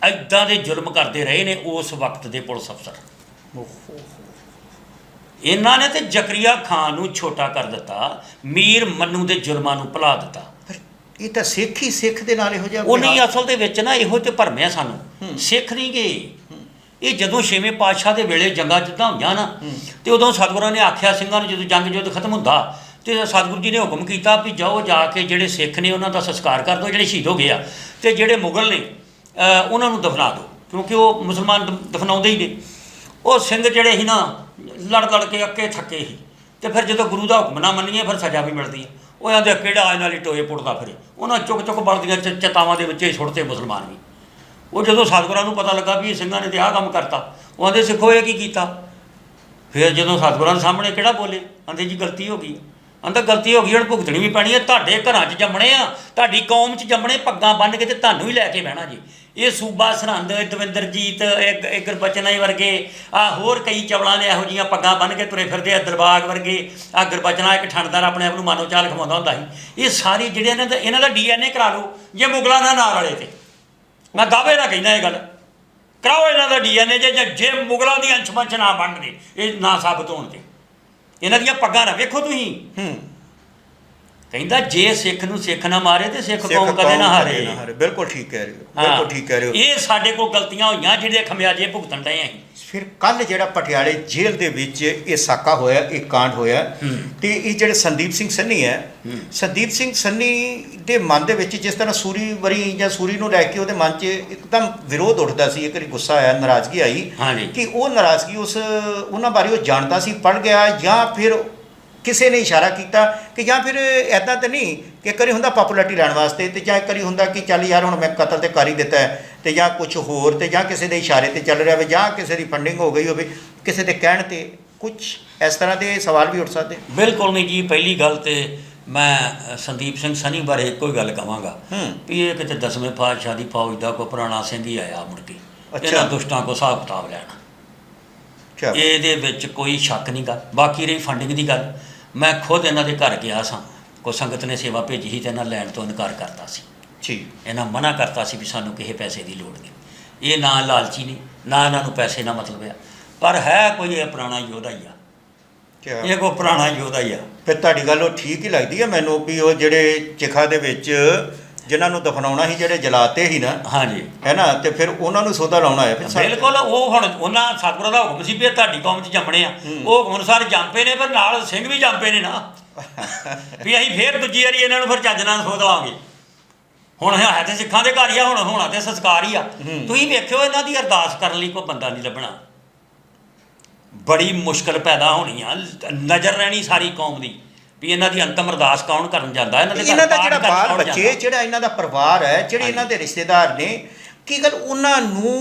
ਐਦਾਂ ਦੇ ਜ਼ੁਲਮ ਕਰਦੇ ਰਹੇ ਨੇ ਉਸ ਵਕਤ ਦੇ ਪੁਲਿਸ ਅਫਸਰ। ਇਹਨਾਂ ਨੇ ਤੇ ਜ਼ਕਰੀਆ ਖਾਨ ਨੂੰ ਛੋਟਾ ਕਰ ਦਿੱਤਾ ਮੀਰ ਮੰਨੂ ਦੇ ਜ਼ੁਲਮਾਂ ਨੂੰ ਭੁਲਾ ਦਿੱਤਾ। ਇਹ ਤਾਂ ਸਿੱਖ ਹੀ ਸਿੱਖ ਦੇ ਨਾਲ ਇਹੋ ਜਿਹਾ ਉਹ ਨਹੀਂ ਅਸਲ ਦੇ ਵਿੱਚ ਨਾ ਇਹੋ ਤੇ ਭਰਮਿਆ ਸਾਨੂੰ। ਸਿੱਖ ਨਹੀਂ ਗਏ ਇਹ ਜਦੋਂ ਛੇਵੇਂ ਪਾਤਸ਼ਾਹ ਦੇ ਵੇਲੇ ਜੰਗਾਂ ਜਿੱਦਾਂ ਹੋਈਆਂ ਨਾ ਤੇ ਉਦੋਂ ਸਤਿਗੁਰਾਂ ਨੇ ਆਖਿਆ ਸਿੰਘਾਂ ਨੂੰ ਜਦੋਂ ਜੰਗ ਜੁੱਧ ਖਤਮ ਹੁੰਦਾ ਤੇ ਸਤਿਗੁਰੂ ਜੀ ਨੇ ਹੁਕਮ ਕੀਤਾ ਵੀ ਜਾਓ ਜਾ ਕੇ ਜਿਹੜੇ ਸਿੱਖ ਨੇ ਉਹਨਾਂ ਦਾ ਸੰਸਕਾਰ ਕਰ ਦਿਓ ਜਿਹੜੇ ਸ਼ਹੀਦ ਹੋ ਗਏ ਆ ਤੇ ਜਿਹੜੇ ਮੁਗਲ ਨੇ ਉਹਨਾਂ ਨੂੰ ਦਫਨਾ ਦਿਓ। ਕਿਉਂਕਿ ਉਹ ਮੁਸਲਮਾਨ ਦਫਨਾਉਂਦੇ ਹੀ ਨੇ। ਉਹ ਸਿੰਘ ਜਿਹੜੇ ਸੀ ਨਾ ਲੜ ਲੜ ਕੇ ਅੱਕੇ ਥੱਕੇ ਸੀ। ਤੇ ਫਿਰ ਜਦੋਂ ਗੁਰੂ ਦਾ ਹੁਕਮ ਨਾ ਮੰਨੀਏ ਫਿਰ ਸਜ਼ਾ ਵੀ ਮਿਲਦੀ ਹੈ। ਉਹ ਆਂਦੇ ਕਿਹੜਾ ਇਹਨਾਂ ਲਈ ਟੋਏ ਪੁੱਟਦਾ ਫਿਰੇ? ਉਹਨਾਂ ਚੁੱਕ ਚੁੱਕ ਬਲਦੀਆਂ ਚ- ਚਤਾਵਾਂ ਦੇ ਵਿੱਚ ਹੀ ਸੁੱਟਤੇ ਮੁਸਲਮਾਨ ਵੀ। ਉਹ ਜਦੋਂ ਸਤਿਗੁਰਾਂ ਨੂੰ ਪਤਾ ਲੱਗਾ ਵੀ ਇਹ ਸਿੰਘਾਂ ਨੇ ਤੇ ਆਹ ਕੰਮ ਕਰਤਾ, ਉਹ ਆਂਦੇ, ਸਿੱਖੋ ਇਹ ਕੀ ਕੀਤਾ? ਫਿਰ ਜਦੋਂ ਸਤਿਗੁਰਾਂ ਦੇ ਸਾਹਮਣੇ ਕਿਹੜਾ ਬੋਲੇ? ਆਂਦੇ, ਜੀ ਗਲਤੀ ਹੋ ਗਈ। ਆਂਦਾ, ਗਲਤੀ ਹੋ ਗਈ, ਹੁਣ ਭੁਗਤਣੀ ਵੀ ਪੈਣੀ ਹੈ ਤੁਹਾਡੇ ਘਰਾਂ 'ਚ ਜੰਮਣੇ ਆ, ਤੁਹਾਡੀ ਕੌਮ 'ਚ ਜੰਮਣੇ, ਪੱਗਾਂ ਬੰਨ੍ਹ ਕੇ ਤੇ ਤੁਹਾਨੂੰ ਹੀ ਲੈ ਕੇ ਬਹਿਣਾ ਜੀ। ਇਹ ਸੂਬਾ ਸਰਹੰਦ ਦਵਿੰਦਰਜੀਤ ਇੱਕ ਇੱਕ ਵਰਗੇ, ਆ ਹੋਰ ਕਈ ਚਵਲਾਂ ਨੇ ਇਹੋ ਜੀਆਂ ਪੱਗਾਂ ਬੰਨ੍ਹ ਕੇ ਤੁਰੇ ਫਿਰਦੇ ਆ, ਦਰਬਾਗ ਵਰਗੇ। ਆ ਗੁਰਬਚਨਾ ਇੱਕ ਠੰਡਦਾਰ ਆਪਣੇ ਆਪ ਨੂੰ ਮਾਨੋ ਚਾਲ ਖਵਾਉਂਦਾ ਹੁੰਦਾ ਸੀ। ਇਹ ਸਾਰੇ ਜਿਹੜੇ ਇਹਨਾਂ ਦਾ ਇਹਨਾਂ ਦਾ ਡੀਐਨਏ ਕਰਾ ਲਓ, ਜੇ ਮੁਗਲਾਂ ਨਾਲ ਨਾਲ ਵਾਲੇ ਤੇ। ਮੈਂ ਦਾਅਵੇ ਨਾਲ ਕਹਿੰਦਾ ਇਹ ਗੱਲ। ਕਰਾਓ ਇਹਨਾਂ ਦਾ ਡੀਐਨਏ ਜੇ ਜੇ- ਜੇ ਮੁਗਲਾਂ ਦੀ ਅੰਸ਼ ਨਾ ਬਣਦੇ ਇਹ ਨਾ ਸਾਬਤ ਹੋਣ ਤੇ। ਇਹਨਾਂ ਦੀਆਂ ਪੱਗਾਂ ਨਾ ਵੇਖੋ ਤੁਸੀਂ। ਹੂੰ। ਕਹਿੰਦਾ ਜੇ ਸਿੱਖ ਨੂੰ ਸਿੱਖ ਨਾ ਮਾਰੇ ਤੇ ਸਿੱਖ ਕੌਮ ਕਦੇ ਨਾ ਹਾਰੇ ਬਿਲਕੁਲ ਠੀਕ ਕਹਿ ਰਹੇ ਹੋ ਹਾਂ। ਬਿਲਕੁਲ ਠੀਕ ਕਹਿ ਰਹੇ ਹੋ ਇਹ ਸਾਡੇ ਕੋਲ ਗਲਤੀਆਂ ਹੋਈਆਂ ਜਿਹੜੇ ਖਮਿਆਜੇ ਭੁਗਤਣ ਡਏ ਅਸੀਂ ਫਿਰ ਕੱਲ ਜਿਹੜਾ ਪਟਿਆਲੇ ਜੇਲ੍ਹ ਦੇ ਵਿੱਚ ਇਹ ਸਾਕਾ ਹੋਇਆ ਇਹ ਕਾਂਡ ਹੋਇਆ। ਤੇ ਇਹ ਜਿਹੜੇ ਸੰਦੀਪ ਸਿੰਘ ਸੰਨੀ ਹੈ। ਸੰਦੀਪ ਸਿੰਘ ਸੰਨੀ ਦੇ ਮਨ ਦੇ ਵਿੱਚ ਜਿਸ ਤਰ੍ਹਾਂ ਸੂਰੀ ਵਰੀ ਜਾਂ ਸੂਰੀ ਨੂੰ ਲੈ ਕੇ ਉਹਦੇ ਮਨ 'ਚ ਇੱਕਦਮ ਵਿਰੋਧ ਉੱਠਦਾ ਸੀ ਇੱਕ ਵਾਰੀ ਗੁੱਸਾ ਆਇਆ ਨਾਰਾਜ਼ਗੀ ਆਈ ਕਿ ਉਹ ਨਾਰਾਜ਼ਗੀ ਉਸ ਉਹਨਾਂ ਬਾਰੇ ਉਹ ਜਾਣਦਾ ਸੀ ਪੜ ਗਿਆ ਜਾਂ ਫਿਰ ਕਿਸੇ ਨੇ ਇਸ਼ਾਰਾ ਕੀਤਾ ਕਿ ਜਾਂ ਫਿਰ ਐਦਾਂ ਤਾਂ ਨਹੀਂ ਕਿ ਕਰੀ ਹੁੰਦਾ ਪਪੂਲੈਰਿਟੀ ਲੈਣ ਵਾਸਤੇ ਤੇ ਜਾਂ ਕਰੀ ਹੁੰਦਾ ਕਿ ਚੱਲ ਯਾਰ ਹੁਣ ਮੈਂ ਕਤਲ ਤੇ ਕਰ ਹੀ ਦਿੱਤਾ ਹੈ ਤੇ ਜਾਂ ਕੁਝ ਹੋਰ ਤੇ ਜਾਂ ਕਿਸੇ ਦੇ ਇਸ਼ਾਰੇ ਤੇ ਚੱਲ ਰਿਹਾ ਹੋਵੇ ਜਾਂ ਕਿਸੇ ਦੀ ਫੰਡਿੰਗ ਹੋ ਗਈ ਹੋਵੇ ਕਿਸੇ ਦੇ ਕਹਿਣ ਤੇ ਕੁਝ ਇਸ ਤਰ੍ਹਾਂ ਦੇ ਸਵਾਲ ਵੀ ਉੱਠ ਸਕਦੇ ਬਿਲਕੁਲ ਨਹੀਂ ਜੀ ਪਹਿਲੀ ਗੱਲ ਤੇ ਮੈਂ ਸੰਦੀਪ ਸਿੰਘ ਸਨੀ ਬਾਰੇ ਇੱਕੋ ਹੀ ਗੱਲ ਕਵਾਂਗਾ ਹੂੰ। ਵੀ ਇਹ ਕਿਤੇ ਦਸਵੇਂ ਪਾਤਸ਼ਾਹ ਦੀ ਫੌਜ ਦਾ ਕੋ ਪੁਰਾਣਾ ਸਿੰਘ ਹੀ ਆਇਆ ਮੁੜ ਕੇ ਅੱਛਾ। ਇਹਨਾਂ ਦੁਸ਼ਟਾਂ ਕੋ ਹਿਸਾਬ ਕਿਤਾਬ ਲੈਣਾ ਇਹਦੇ ਵਿੱਚ ਕੋਈ ਸ਼ੱਕ ਨਹੀਂ ਗਾ ਬਾਕੀ ਰਹੀ ਫੰਡਿੰਗ ਦੀ ਗੱਲ ਮੈਂ ਖੁਦ ਇਹਨਾਂ ਦੇ ਘਰ ਗਿਆ ਸਾਂ। ਕੋ ਸੰਗਤ ਨੇ ਸੇਵਾ ਭੇਜੀ ਸੀ ਤੇ ਇਹਨਾਂ ਲੈਣ ਤੋਂ ਇਨਕਾਰ ਕਰਤਾ ਸੀ। ਜੀ। ਇਹਨਾਂ ਮਨਾ ਕਰਤਾ ਸੀ ਵੀ ਸਾਨੂੰ ਕਿਸੇ ਪੈਸੇ ਦੀ ਲੋੜ ਨਹੀਂ। ਇਹ ਨਾ ਲਾਲਚੀ ਨਹੀਂ ਨਾ ਇਹਨਾਂ ਨੂੰ ਪੈਸੇ ਦਾ ਮਤਲਬ ਆ। ਪਰ ਹੈ ਕੋਈ ਇਹ ਪੁਰਾਣਾ ਯੋਧਾ ਹੀ ਆ। ਚਲੋ ਇਹ ਕੋ ਪੁਰਾਣਾ ਯੋਧਾ ਹੀ ਆ। ਫਿਰ ਤੁਹਾਡੀ ਗੱਲ ਉਹ ਠੀਕ ਹੀ ਲੱਗਦੀ ਹੈ ਮੈਨੂੰ ਵੀ ਉਹ ਜਿਹੜੇ ਚਿਖਾ ਦੇ ਵਿੱਚ ਜਿਨ੍ਹਾਂ ਨੂੰ ਦਫਨਾਉਣਾ ਸੀ ਜਿਹੜੇ ਜਲਾਤੇ ਸੀ ਨਾ ਹਾਂਜੀ। ਹੈ ਨਾ? ਤੇ ਫਿਰ ਉਹਨਾਂ ਨੂੰ ਸੋਧਾ ਲਾਉਣਾ ਹੈ ਫਿਰ ਸਾਡੇ- ਬਿਲਕੁਲ ਉਹ ਹੁਣ ਉਹਨਾਂ ਸਤਿਗੁਰਾਂ ਦਾ ਹੁਕਮ ਸੀ ਵੀ ਇਹ ਤੁਹਾਡੀ ਕੌਮ 'ਚ ਜੰਮਣੇ ਆ। ਉਹ ਹੁਕਮ ਅਨੁਸਾਰ ਜੰਮੇ ਨੇ ਪਰ ਨਾਲ ਸਿੰਘ ਵੀ ਜੰਮੇ ਨੇ ਨਾ। ਵੀ ਅਸੀਂ ਫੇਰ ਦੂਜੀ ਵਾਰੀ ਇਹਨਾਂ ਨੂੰ ਫਿਰ ਚੱਜ ਨਾਲ ਸੋਧ ਲਾਵਾਂਗੇ। ਹੁਣ ਹੈ ਤੇ ਸਿੱਖਾਂ ਦੇ ਘਰ ਹੀ ਆ ਹੁਣ ਹੋਣਾ ਤੇ ਸੰਸਕਾਰ ਹੀ ਆ। ਹੂੰ। ਤੁਸੀਂ ਵੇਖਿਓ ਇਹਨਾਂ ਦੀ ਅਰਦਾਸ ਕਰਨ ਲਈ ਕੋਈ ਬੰਦਾ ਨਹੀਂ ਲੱਭਣਾ। ਬੜੀ ਮੁਸ਼ਕਲ ਪੈਦਾ ਹੋਣੀ ਆ। ਨਜ਼ਰ ਰਹਿਣੀ ਸਾਰੀ ਕੌਮ ਦੀ। ਵੀ ਇਹਨਾਂ ਦੀ ਅੰਤਮ ਅਰਦਾਸ ਕੌਣ ਕਰਨ ਜਾਂਦਾ ਇਹਨਾਂ ਦੇ ਇਹਨਾਂ ਦਾ ਜਿਹੜਾ ਬਾਲ ਬੱਚੇ? ਜਿਹੜਾ ਇਹਨਾਂ ਦਾ ਪਰਿਵਾਰ ਹੈ ਜਿਹੜੇ। ਇਹਨਾਂ ਦੇ ਰਿਸ਼ਤੇਦਾਰ ਨੇ ਕੀ ਗੱਲ ਉਹਨਾਂ ਨੂੰ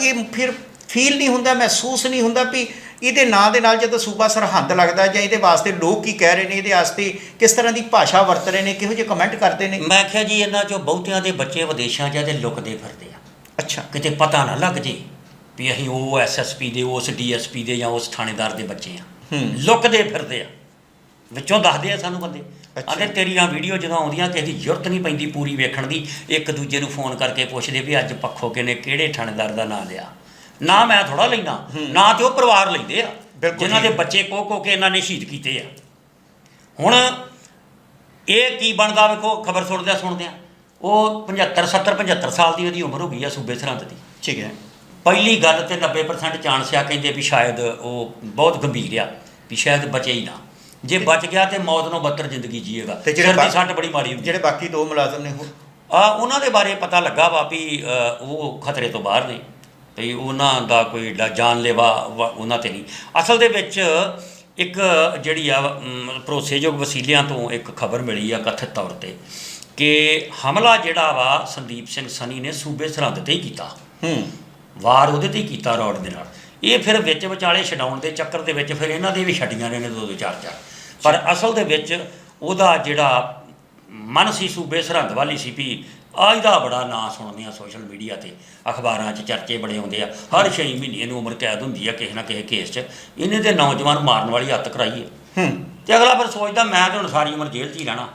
ਇਹ ਫਿਰ ਫੀਲ ਨਹੀਂ ਹੁੰਦਾ ਮਹਿਸੂਸ ਨਹੀਂ ਹੁੰਦਾ ਵੀ ਇਹਦੇ ਨਾਂ ਦੇ ਨਾਲ ਜਦੋਂ ਸੂਬਾ ਸਰਹੰਦ ਲੱਗਦਾ ਜਾਂ ਇਹਦੇ ਵਾਸਤੇ ਲੋਕ ਕੀ ਕਹਿ ਰਹੇ ਨੇ ਇਹਦੇ ਵਾਸਤੇ ਕਿਸ ਤਰ੍ਹਾਂ ਦੀ ਭਾਸ਼ਾ ਵਰਤ ਰਹੇ ਨੇ ਕਿਹੋ ਜਿਹੇ ਕਮੈਂਟ ਕਰਦੇ ਨੇ ਮੈਂ ਕਿਹਾ ਜੀ ਇਹਨਾਂ ਚੋਂ ਬਹੁਤਿਆਂ ਦੇ ਬੱਚੇ ਵਿਦੇਸ਼ਾਂ 'ਚ ਤੇ ਲੁਕਦੇ ਫਿਰਦੇ ਆ ਅੱਛਾ ਕਿਤੇ ਪਤਾ ਨਾ ਲੱਗ ਜੇ ਵੀ ਅਸੀਂ ਉਹ ਐਸਐਸਪੀ ਦੇ ਉਸ ਡੀਐਸਪੀ ਦੇ ਜਾਂ ਉਸ ਥਾਣੇਦਾਰ ਦੇ ਬੱਚੇ ਆ ਹੂੰ। ਲੁਕਦੇ ਫਿਰਦੇ ਆ ਵਿੱਚੋਂ ਦੱਸਦੇ ਆ ਸਾਨੂੰ ਬੰਦੇ। ਆਂਦੇ ਤੇਰੀਆਂ ਵੀਡੀਓ ਜਦੋਂ ਆਉਂਦੀਆਂ ਕਿਸੇ ਦੀ ਜ਼ਰੂਰਤ ਨਹੀਂ ਪੈਂਦੀ ਪੂਰੀ ਵੇਖਣ ਦੀ ਇੱਕ ਦੂਜੇ ਨੂੰ ਫੋਨ ਕਰਕੇ ਪੁੱਛਦੇ ਵੀ ਅੱਜ ਪੱਖੋ ਕਿਨੇ ਕਿਹੜੇ ਥਾਣੇਦਾਰ ਦਾ ਨਾਂ ਲਿਆ ਨਾ ਮੈਂ ਥੋੜਾ ਲੈਣਾ। ਨਾ ਤੇ ਉਹ ਪਰਿਵਾਰ ਲੈਂਦੇ ਆ ਜਿਨ੍ਹਾਂ ਦੇ। ਬੱਚੇ ਕੋ ਕੋ ਕੇ ਇਹਨਾਂ ਨੇ ਸ਼ਹੀਦ ਕੀਤੇ ਆ ਹੁਣ ਇਹ ਕੀ ਬਣਦਾ ਵੇਖੋ ਖਬਰ ਸੁਣਦਿਆਂ ਸੁਣਦਿਆਂ ਉਹ 75 70 75 ਸਾਲ ਦੀ ਉਹਦੀ ਉਮਰ ਹੋ ਗਈ ਆ ਸੂਬੇ ਸਰਹੰਦ ਦੀ ਠੀਕ ਹੈ ਪਹਿਲੀ ਗੱਲ ਤੇ 90% ਚਾਂਸ ਆ ਕਹਿੰਦੇ ਵੀ ਸ਼ਾਇਦ ਉਹ ਬਹੁਤ ਗੰਭੀਰ ਆ ਵੀ ਸ਼ਾਇਦ ਬਚੇ ਹੀ ਨਾ ਜੇ ਬਚ ਗਿਆ ਤੇ ਮੌਤ ਨੂੰ ਬੱਤਰ ਜ਼ਿੰਦਗੀ ਜੀਏਗਾ। ਸਿਰ ਦੀ ਸੱਟ ਬੜੀ ਮਾਰੀ ਹੁੰਦੀ ਜਿਹੜੇ ਬਾਕੀ ਦੋ ਮੁਲਾਜ਼ਮ ਨੇ ਉਹ? ਆ ਉਹਨਾਂ ਦੇ ਬਾਰੇ ਪਤਾ ਲੱਗਾ ਵਾ ਵੀ ਉਹ ਖਤਰੇ ਤੋਂ ਬਾਹਰ ਨੇ। ਤੇ ਉਹਨਾਂ ਦਾ ਕੋਈ ਡਾ- ਜਾਨਲੇਵਾ ਉਹਨਾਂ ਤੇ ਨਹੀਂ। ਅਸਲ ਦੇ ਵਿੱਚ ਇੱਕ ਜਿਹੜੀ ਆ ਭਰੋਸੇਯੋਗ ਵਸੀਲਿਆਂ ਤੋਂ ਇੱਕ ਖਬਰ ਮਿਲੀ ਆ ਕਥਿਤ ਤੌਰ ਤੇ ਕਿ ਹਮਲਾ ਜਿਹੜਾ ਵਾ ਸੰਦੀਪ ਸਿੰਘ ਸਨੀ ਨੇ ਸੂਬੇ ਸਰਹੰਦ ਤੇ ਹੀ ਕੀਤਾ। ਹੂੰ। ਵਾਰ ਉਹਦੇ ਤੇ ਹੀ ਕੀਤਾ ਰੋਡ ਦੇ ਨਾਲ। ਇਹ ਫਿਰ ਵਿੱਚ ਵਿਚਾਲੇ ਛਡਾਉਣ ਦੇ ਚੱਕਰ ਦੇ ਵਿੱਚ ਫਿਰ ਇਹਨਾਂ ਦੇ ਵੀ ਛੱਡੀਆਂ ਨੇ ਦੋ ਦੋ ਚਾਰ ਚਾਰ ਪਰ ਅਸਲ ਦੇ ਵਿੱਚ ਉਹਦਾ ਜਿਹੜਾ ਮਨ ਸੀ ਸੂਬੇ ਸਰਹੰਦ ਵਾਲੀ ਸੀ ਵੀ ਆ ਇਹਦਾ ਬੜਾ ਨਾਂ ਸੁਣਦੇ ਆ ਸੋਸ਼ਲ ਮੀਡੀਆ ਤੇ ਅਖਬਾਰਾਂ 'ਚ ਚਰਚੇ ਬੜੇ ਆਉਂਦੇ ਆ ਹਰ 6 ਮਹੀਨੇ ਨੂੰ ਉਮਰ ਕੈਦ ਹੁੰਦੀ ਆ ਕਿਸੇ ਨਾ ਕਿਸੇ ਕੇਸ 'ਚ ਇਹਨੇ ਤੇ ਨੌਜਵਾਨ ਮਾਰਨ ਵਾਲੀ ਹੱਤ ਕਰਾਈ ਹੈ ਹੂੰ। ਤੇ ਅਗਲਾ ਫਿਰ ਸੋਚਦਾ ਮੈਂ ਤਾਂ ਹੁਣ ਸਾਰੀ ਉਮਰ ਜੇਲ੍ਹ 'ਚ ਹੀ ਰਹਿਣਾ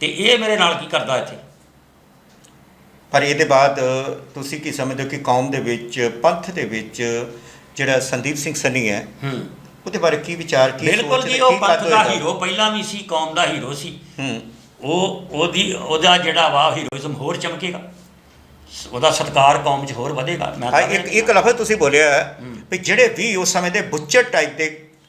ਤੇ ਇਹ ਮੇਰੇ ਨਾਲ ਕੀ ਕਰਦਾ ਇੱਥੇ? ਪਰ ਇਹਦੇ ਬਾਅਦ ਤੁਸੀਂ ਕੀ ਸਮਝਦੇ ਹੋ ਕਿ ਕੌਮ ਦੇ ਵਿੱਚ ਪੰਥ ਦੇ ਵਿੱਚ ਜਿਹੜਾ ਸੰਦੀਪ ਸਿੰਘ ਸੰਨੀ ਹੈ ਹੂੰ। ਉਹਦੇ ਬਾਰੇ ਕੀ ਵਿਚਾਰ ਕੀ ਬਿਲਕੁਲ ਜੀ ਉਹ ਪੰਥ ਦਾ? ਹੀਰੋ ਪਹਿਲਾਂ ਵੀ ਸੀ ਕੌਮ ਦਾ ਹੀਰੋ ਸੀ ਹੂੰ ਉਹ ਉਹਦੀ ਉਹਦਾ ਜਿਹੜਾ ਵਾ ਹੀਰੋਇਜ਼ਮ ਹੋਰ ਚਮਕੇਗਾ ਉਹਦਾ ਸਤਕਾਰ ਕੌਮ 'ਚ ਹੋਰ ਵਧੇਗਾ ਮੈਂ ਇੱਕ ਇੱਕ ਲਫ਼ਜ਼ ਤੁਸੀਂ ਬੋਲਿਆ। ਵੀ ਜਿਹੜੇ ਵੀ ਉਸ ਸਮੇਂ ਦੇ ਬੁੱਚਰ ਟਾਈਪ ਦੇ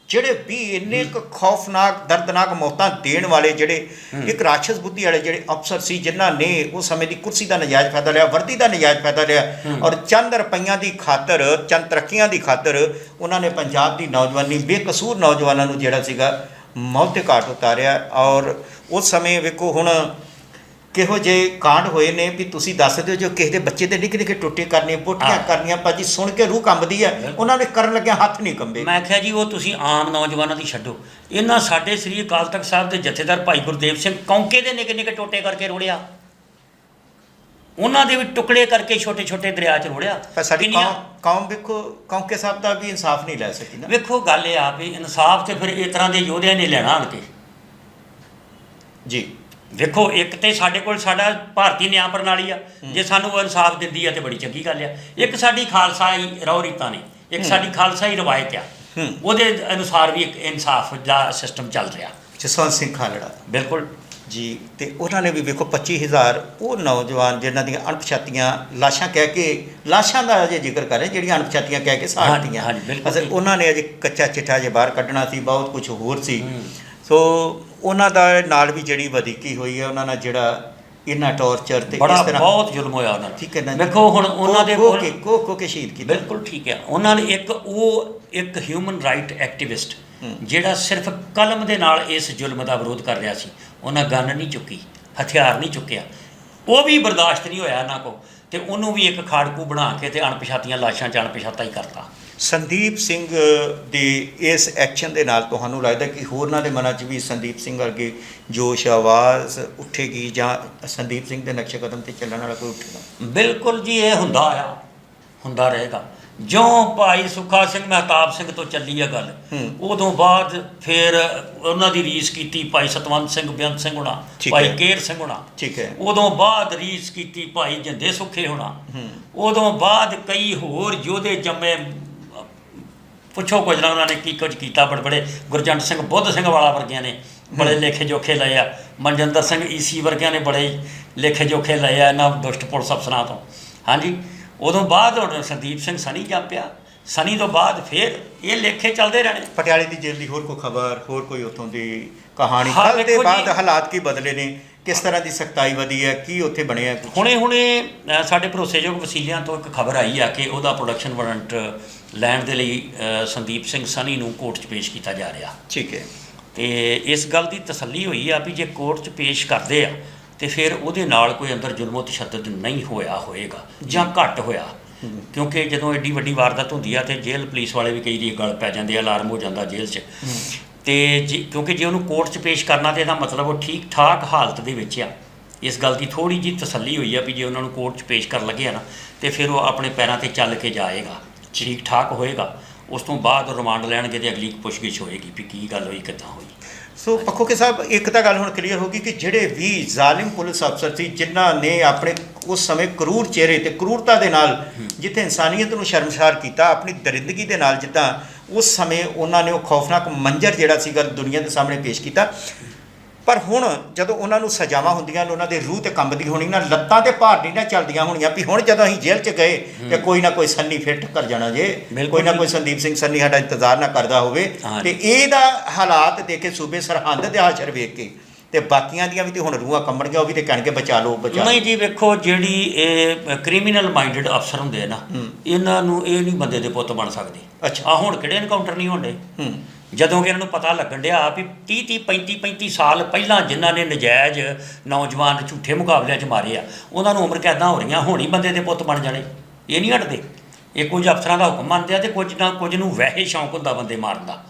ਜਿਹੜੇ ਵੀ ਇੰਨੇ ਕੁ ਖੌਫਨਾਕ ਦਰਦਨਾਕ ਮੌਤਾਂ ਦੇਣ ਵਾਲੇ ਜਿਹੜੇ ਇੱਕ ਰਾਖਸ਼ ਬੁੱਧੀ ਵਾਲੇ ਜਿਹੜੇ ਅਫਸਰ ਸੀ ਜਿਨ੍ਹਾਂ ਨੇ ਉਸ ਸਮੇਂ ਦੀ ਕੁਰਸੀ ਦਾ ਨਜਾਇਜ਼ ਫਾਇਦਾ ਲਿਆ ਵਰਦੀ ਦਾ ਨਜਾਇਜ਼ ਫਾਇਦਾ ਲਿਆ ਔਰ ਚੰਦ ਰੁਪਈਆਂ ਦੀ ਖਾਤਰ ਚੰਦ ਤਰੱਕੀਆਂ ਦੀ ਖਾਤਰ ਉਹਨਾਂ ਨੇ ਪੰਜਾਬ ਦੀ ਨੌਜਵਾਨੀ ਬੇਕਸੂਰ ਨੌਜਵਾਨਾਂ ਨੂੰ ਜਿਹੜਾ ਸੀਗਾ ਮੌਤ ਦੇ ਘਾਟ ਉਤਾਰਿਆ ਔਰ ਉਸ ਸਮੇਂ ਵੇਖੋ ਹੁਣ ਕਿਹੋ ਜਿਹੇ ਕਾਂਡ ਹੋਏ ਨੇ ਵੀ ਤੁਸੀਂ ਦੱਸ ਦਿਓ ਜੋ ਕਿਸੇ ਦੇ ਬੱਚੇ ਦੇ ਨਿੱਕੇ ਨਿੱਕੇ ਟੁੱਟੇ ਕਰਨੇ ਪੋਟੀਆਂ। ਕਰਨੀਆਂ ਭਾਜੀ ਸੁਣ ਕੇ ਰੂਹ ਕੰਬਦੀ ਹੈ ਉਹਨਾਂ ਨੇ ਕਰਨ ਲੱਗਿਆ ਹੱਥ ਨਹੀਂ ਕੰਬੇ। ਮੈਂ ਕਿਹਾ ਜੀ ਉਹ ਤੁਸੀਂ ਆਮ ਨੌਜਵਾਨਾਂ ਦੀ ਛੱਡੋ। ਇਹਨਾਂ ਸਾਡੇ ਸ੍ਰੀ ਅਕਾਲ ਤਖਤ ਸਾਹਿਬ ਦੇ ਜਥੇਦਾਰ ਭਾਈ ਗੁਰਦੇਵ ਸਿੰਘ ਕੌਂਕੇ ਦੇ ਨਿੱਕੇ ਨਿੱਕੇ ਟੋਟੇ ਕਰਕੇ ਰੋੜਿਆ। ਉਹਨਾਂ ਦੇ ਵੀ ਟੁਕੜੇ ਕਰਕੇ ਛੋਟੇ ਛੋਟੇ ਦਰਿਆ 'ਚ ਰੋੜਿਆ। ਪਰ ਸਾਡੀ ਕਿੰਨੀਆਂ- ਕੌਮ ਕੌਮ ਵੇਖੋ ਕੌਂਕੇ ਸਾਹਿਬ ਦਾ ਵੀ ਇਨਸਾਫ ਨਹੀਂ ਲੈ ਸਕੀ ਨਾ। ਵੇਖੋ ਗੱਲ ਇਹ ਆ ਵੀ ਇਨਸਾਫ ਤੇ ਫਿਰ ਇਸ ਤਰ੍ਹਾਂ ਦੇ ਯੋਧਿਆਂ ਨੇ ਲੈਣਾ ਆਣ ਕੇ। ਜੀ। ਵੇਖੋ ਇੱਕ ਤੇ ਸਾਡੇ ਕੋਲ ਸਾਡਾ ਭਾਰਤੀ ਨਿਆਂ ਪ੍ਰਣਾਲੀ ਆ ਜੇ ਸਾਨੂੰ ਉਹ ਇਨਸਾਫ ਦਿੰਦੀ ਆ ਤੇ ਬੜੀ ਚੰਗੀ ਗੱਲ ਆ। ਇੱਕ ਸਾਡੀ ਖਾਲਸਾਈ ਰਹੁ ਰੀਤਾਂ ਨੇ ਇੱਕ ਸਾਡੀ ਖਾਲਸਾਈ ਰਵਾਇਤ ਆ। ਉਹਦੇ ਅਨੁਸਾਰ ਵੀ ਇੱਕ ਇਨਸਾਫ ਦਾ ਸਿਸਟਮ ਚੱਲ ਰਿਹਾ। ਜਸਵੰਤ ਸਿੰਘ ਖਾਲੜਾ। ਬਿਲਕੁਲ। ਜੀ ਤੇ ਉਹਨਾਂ ਨੇ ਵੀ ਵੇਖੋ 25000 ਉਹ ਨੌਜਵਾਨ ਜਿਨ੍ਹਾਂ ਦੀਆਂ ਅਣਪਛਾਤੀਆਂ ਲਾਸ਼ਾਂ ਕਹਿ ਕੇ ਲਾਸ਼ਾਂ ਦਾ ਅਜੇ ਜ਼ਿਕਰ ਕਰ ਰਹੇ ਜਿਹੜੀਆਂ ਅਣਪਛਾਤੀਆਂ ਕਹਿ ਕੇ ਸਾੜਤੀਆਂ ਅਸਲ। ਉਹਨਾਂ ਨੇ ਅਜੇ ਕੱਚਾ ਚਿੱਠਾ ਜੇ ਬਾਹਰ ਕੱਢਣਾ ਸੀ ਬਹੁਤ ਕੁਝ ਹੋਰ ਸੀ। ਸੋ ਉਹਨਾਂ ਦਾ ਨਾਲ ਵੀ ਜਿਹੜੀ ਵਧੀਕੀ ਹੋਈ ਹੈ ਉਹਨਾਂ ਨਾਲ ਜਿਹੜਾ ਇਹਨਾਂ ਟੌਰਚਰ ਤੇ ਇਸ ਤਰ੍ਹਾਂ ਬਹੁਤ ਜ਼ੁਲਮ ਹੋਇਆ ਉਹਨਾਂ ਠੀਕ ਹੈ ਨਾ ਵੇਖੋ ਹੁਣ ਉਹਨਾਂ ਦੇ ਕੋਲ ਕੇ ਕੋ ਕੋ ਸ਼ਹੀਦ ਕੀਤਾ। ਬਿਲਕੁਲ ਠੀਕ ਹੈ। ਉਹਨਾਂ ਨੇ ਇੱਕ ਉਹ ਇੱਕ ਹਿਊਮਨ ਰਾਈਟ ਐਕਟਿਵਿਸਟ। ਜਿਹੜਾ ਸਿਰਫ ਕਲਮ ਦੇ ਨਾਲ ਇਸ ਜ਼ੁਲਮ ਦਾ ਵਿਰੋਧ ਕਰ ਰਿਹਾ ਸੀ। ਉਹਨਾਂ ਗਨ ਨਹੀਂ ਚੁੱਕੀ ਹਥਿਆਰ ਨਹੀਂ ਚੁੱਕਿਆ। ਉਹ ਵੀ ਬਰਦਾਸ਼ਤ ਨਹੀਂ ਹੋਇਆ ਇਹਨਾਂ ਕੋ ਤੇ ਉਹਨੂੰ ਵੀ ਇੱਕ ਖਾੜਕੂ ਬਣਾ ਕੇ ਤੇ ਅਣਪਛਾਤੀਆਂ ਲਾਸ਼ਾਂ ਚ ਅਣਪਛਾਤਾ ਹੀ ਕਰਤਾ। ਸੰਦੀਪ ਸਿੰਘ ਦੇ ਇਸ ਐਕਸ਼ਨ ਦੇ ਨਾਲ ਤੁਹਾਨੂੰ ਲੱਗਦਾ ਕਿ ਹੋਰਨਾਂ ਦੇ ਮਨਾਂ 'ਚ ਵੀ ਸੰਦੀਪ ਸਿੰਘ ਵਰਗੇ ਜੋਸ਼ ਆਵਾਜ਼ ਉੱਠੇਗੀ ਜਾਂ ਸੰਦੀਪ ਸਿੰਘ ਦੇ ਨਕਸ਼ੇ ਕਦਮ ਤੇ ਚੱਲਣ ਵਾਲਾ ਕੋਈ ਉੱਠੇਗਾ? ਬਿਲਕੁਲ ਜੀ ਇਹ ਹੁੰਦਾ ਆ ਹੁੰਦਾ ਰਹੇਗਾ। ਜਿਉਂ ਭਾਈ ਸੁੱਖਾ ਸਿੰਘ ਮਹਿਤਾਬ ਸਿੰਘ ਤੋਂ ਚੱਲੀ ਆ ਗੱਲ। ਉਦੋਂ ਬਾਅਦ ਫਿਰ ਉਹਨਾਂ ਦੀ ਰੀਸ ਕੀਤੀ ਭਾਈ ਸਤਵੰਤ ਸਿੰਘ ਬੇਅੰਤ ਸਿੰਘ ਹੋਣਾ ਭਾਈ। ਕੇਰ ਸਿੰਘ ਹੋਣਾ। ਠੀਕ ਹੈ। ਉਦੋਂ ਬਾਅਦ ਰੀਸ ਕੀਤੀ ਭਾਈ ਜਿੰਦੇ ਸੁੱਖੇ ਹੋਣਾ। ਉਦੋਂ ਬਾਅਦ ਕਈ ਹੋਰ ਯੋਧੇ ਜੰਮੇ ਪੁੱਛੋ ਕੁਝ ਨਾ ਉਹਨਾਂ ਨੇ ਕੀ ਕੁਝ ਕੀਤਾ ਬੜੇ ਬੜੇ ਗੁਰਜੰਟ ਸਿੰਘ ਬੁੱਧ ਸਿੰਘ ਵਾਲਾ ਵਰਗਿਆਂ ਨੇ ਬੜੇ ਲੇਖੇ ਜੋਖੇ ਲਏ ਆ। ਮਨਜਿੰਦਰ ਸਿੰਘ ਈਸੀ ਵਰਗਿਆਂ ਨੇ ਬੜੇ ਲੇਖੇ ਜੋਖੇ ਲਏ ਆ ਇਹਨਾਂ ਦੁਸ਼ਟ ਪੁਲਿਸ ਅਫਸਰਾਂ ਤੋਂ। ਹਾਂਜੀ ਉਦੋਂ ਬਾਅਦ ਹੁਣ ਸੰਦੀਪ ਸਿੰਘ ਸਨੀ ਜੰਪਿਆ। ਸਨੀ ਤੋਂ ਬਾਅਦ ਫਿਰ ਇਹ ਲੇਖੇ ਚੱਲਦੇ ਰਹਿਣੇ ਪਟਿਆਲੇ ਦੀ ਜੇਲ੍ਹ ਦੀ ਹੋਰ ਕੋਈ ਖਬਰ ਹੋਰ ਕੋਈ ਉੱਥੋਂ ਦੀ ਕਹਾਣੀ? ਕੱਲ ਦੇ ਬਾਅਦ। ਹਾਲਾਤ ਕੀ ਬਦਲੇ ਨੇ? ਕਿਸ ਤਰ੍ਹਾਂ ਦੀ ਸਖਤਾਈ ਵਧੀ ਹੈ? ਕੀ ਉੱਥੇ ਬਣਿਆ? ਹੁਣੇ ਹੁਣੇ ਸਾਡੇ ਭਰੋਸੇਯੋਗ ਵਸੀਲਿਆਂ ਤੋਂ ਇੱਕ ਖਬਰ ਆਈ ਆ ਕਿ ਉਹਦਾ ਪ੍ਰੋਡਕਸ਼ਨ ਵਾਰੰਟ ਲੈਣ ਦੇ ਲਈ ਸੰਦੀਪ ਸਿੰਘ ਸਨੀ ਨੂੰ ਕੋਰਟ 'ਚ ਪੇਸ਼ ਕੀਤਾ ਜਾ ਰਿਹਾ। ਠੀਕ ਹੈ। ਤੇ ਇਸ ਗੱਲ ਦੀ ਤਸੱਲੀ ਹੋਈ ਆ ਵੀ ਜੇ ਕੋਰਟ 'ਚ ਪੇਸ਼ ਕਰਦੇ ਆ ਤੇ ਫਿਰ ਉਹਦੇ ਨਾਲ ਕੋਈ ਅੰਦਰ ਜ਼ੁਲਮੋ ਤਸ਼ੱਦਦ ਨਹੀਂ ਹੋਇਆ ਹੋਏਗਾ ਜਾਂ। ਘੱਟ ਹੋਇਆ। ਕਿਉਂਕਿ ਜਦੋਂ ਐਡੀ ਵੱਡੀ ਵਾਰਦਾਤ ਹੁੰਦੀ ਆ ਤੇ ਜੇਲ੍ਹ ਪੁਲਿਸ ਵਾਲੇ ਵੀ ਕਈ ਵਾਰੀ ਗਲ ਪੈ ਜਾਂਦੇ ਆ ਅਲਾਰਮ ਹੋ ਜਾਂਦਾ ਜੇਲ੍ਹ 'ਚ। ਤੇ ਕਿਉਂਕਿ ਜੇ ਉਹਨੂੰ ਕੋਰਟ 'ਚ ਪੇਸ਼ ਕਰਨਾ ਤੇ ਇਹਦਾ ਮਤਲਬ ਉਹ ਠੀਕ ਠਾਕ ਹਾਲਤ ਦੇ ਵਿੱਚ ਆ। ਇਸ ਗੱਲ ਦੀ ਥੋੜੀ ਜੀ ਤਸੱਲੀ ਹੋਈ ਆ ਵੀ ਜੇ ਉਹਨਾਂ ਨੂੰ ਕੋਰਟ 'ਚ ਪੇਸ਼ ਕਰਨ ਲੱਗੇ ਆ ਨਾ ਤੇ ਫਿਰ ਉਹ ਆਪਣੇ ਪੈਰਾਂ ਤੇ ਚੱਲ ਕੇ ਜਾਏਗਾ। ਠੀਕ ਠਾਕ ਹੋਏਗਾ ਉਸ ਤੋਂ ਬਾਅਦ ਰਿਮਾਂਡ ਲੈਣਗੇ ਤੇ ਅਗਲੀ ਪੁੱਛਗਿੱਛ ਹੋਏਗੀ ਵੀ ਕੀ ਗੱਲ ਹੋਈ ਕਿੱਦਾਂ ਹੋਈ। ਸੋ ਪੱਖੋ ਕੇ ਸਾਹਿਬ ਇੱਕ ਤਾਂ ਗੱਲ ਹੁਣ ਕਲੀਅਰ ਹੋ ਗਈ ਕਿ ਜਿਹੜੇ ਵੀ ਜ਼ਾਲਿਮ ਪੁਲਿਸ ਅਫਸਰ ਸੀ ਜਿਨ੍ਹਾਂ ਨੇ ਆਪਣੇ ਉਸ ਸਮੇਂ ਕਰੂਰ ਚਿਹਰੇ ਤੇ ਕਰੂਰਤਾ ਦੇ ਨਾਲ ਜਿੱਥੇ ਇਨਸਾਨੀਅਤ ਨੂੰ ਸ਼ਰਮਸਾਰ ਕੀਤਾ ਆਪਣੀ ਦਰਿੰਦਗੀ ਦੇ ਨਾਲ ਜਿੱਦਾਂ ਉਸ ਸਮੇਂ ਉਹਨਾਂ ਨੇ ਉਹ ਖੌਫਨਾਕ ਮੰਜ਼ਰ ਜਿਹੜਾ ਸੀਗਾ ਦੁਨੀਆ ਦੇ ਸਾਹਮਣੇ ਪੇਸ਼ ਕੀਤਾ ਪਰ ਹੁਣ ਜਦੋਂ ਉਹਨਾਂ ਨੂੰ ਸਜ਼ਾਵਾਂ ਹੁੰਦੀਆਂ ਨੇ ਉਹਨਾਂ ਦੇ ਰੂਹ ਤੇ ਕੰਬਦੀ ਹੋਣੀ ਨਾ ਲੱਤਾਂ ਤੇ ਭਾਰ ਨਹੀਂ ਨਾ ਚੱਲਦੀਆਂ ਹੋਣੀਆਂ ਵੀ ਹੁਣ ਜਦੋਂ ਅਸੀਂ ਜੇਲ੍ਹ 'ਚ ਗਏ ਤੇ ਕੋਈ ਨਾ ਕੋਈ ਸੰਨੀ ਫਿਰ ਟੱਕਰ ਜਾਣਾ ਜੇ ਕੋਈ ਨਾ। ਕੋਈ ਸੰਦੀਪ ਸਿੰਘ ਸੰਨੀ ਸਾਡਾ ਇੰਤਜ਼ਾਰ ਨਾ ਕਰਦਾ ਹੋਵੇ। ਤੇ ਇਹਦਾ ਹਾਲਾਤ ਦੇਖ ਕੇ ਸੂਬੇ ਸਰਹੰਦ ਦੇ ਹਾਸ਼ਰ ਵੇਖ ਕੇ ਤੇ ਬਾਕੀਆਂ ਦੀਆਂ ਵੀ ਤੇ ਹੁਣ ਰੂਹਾਂ ਕੰਬਣਗੀਆਂ ਉਹ ਵੀ ਤੇ ਕਹਿਣਗੇ ਬਚਾ ਲਓ ਬਚਾ ਨਹੀਂ ਜੀ ਵੇਖੋ ਜਿਹੜੀ ਇਹ ਕ੍ਰਿਮੀਨਲ ਮਾਈਂਡਡ ਅਫਸਰ ਹੁੰਦੇ ਆ ਨਾ। ਇਹਨਾਂ ਨੂੰ ਇਹ ਨਹੀਂ ਬੰਦੇ ਦੇ ਪੁੱਤ ਬਣ ਸਕਦੇ ਅੱਛਾ। ਆ ਹੁਣ ਕਿਹੜੇ ਐਨਕਾਊਂਟਰ ਨਹੀਂ ਹੁੰਦੇ ਹੂੰ ਜਦੋਂ ਕਿ ਇਹਨਾਂ ਨੂੰ ਪਤਾ ਲੱਗਣ ਡਿਆ ਵੀ 30 30 35 35 ਸਾਲ ਪਹਿਲਾਂ ਜਿਨ੍ਹਾਂ ਨੇ ਨਜਾਇਜ਼ ਨੌਜਵਾਨ ਝੂਠੇ ਮੁਕਾਬਲਿਆਂ 'ਚ ਮਾਰੇ ਆ ਉਹਨਾਂ ਨੂੰ ਉਮਰ ਕੈਦਾਂ ਹੋ ਰਹੀਆਂ? ਹੁਣ ਬੰਦੇ ਦੇ ਪੁੱਤ ਬਣ ਜਾਣੇ। ਇਹ ਨਹੀਂ ਹਟਦੇ। ਇਹ ਕੁਝ ਅਫਸਰਾਂ ਦਾ ਹੁਕਮ ਮੰਨਦੇ ਆ ਤੇ ਕੁਝ ਨਾ ਕੁਝ ਨੂੰ ਵੈਸੇ ਸ਼ੌਂਕ ਹੁੰਦਾ ਬੰਦੇ ਮਾਰਨ ਦਾ।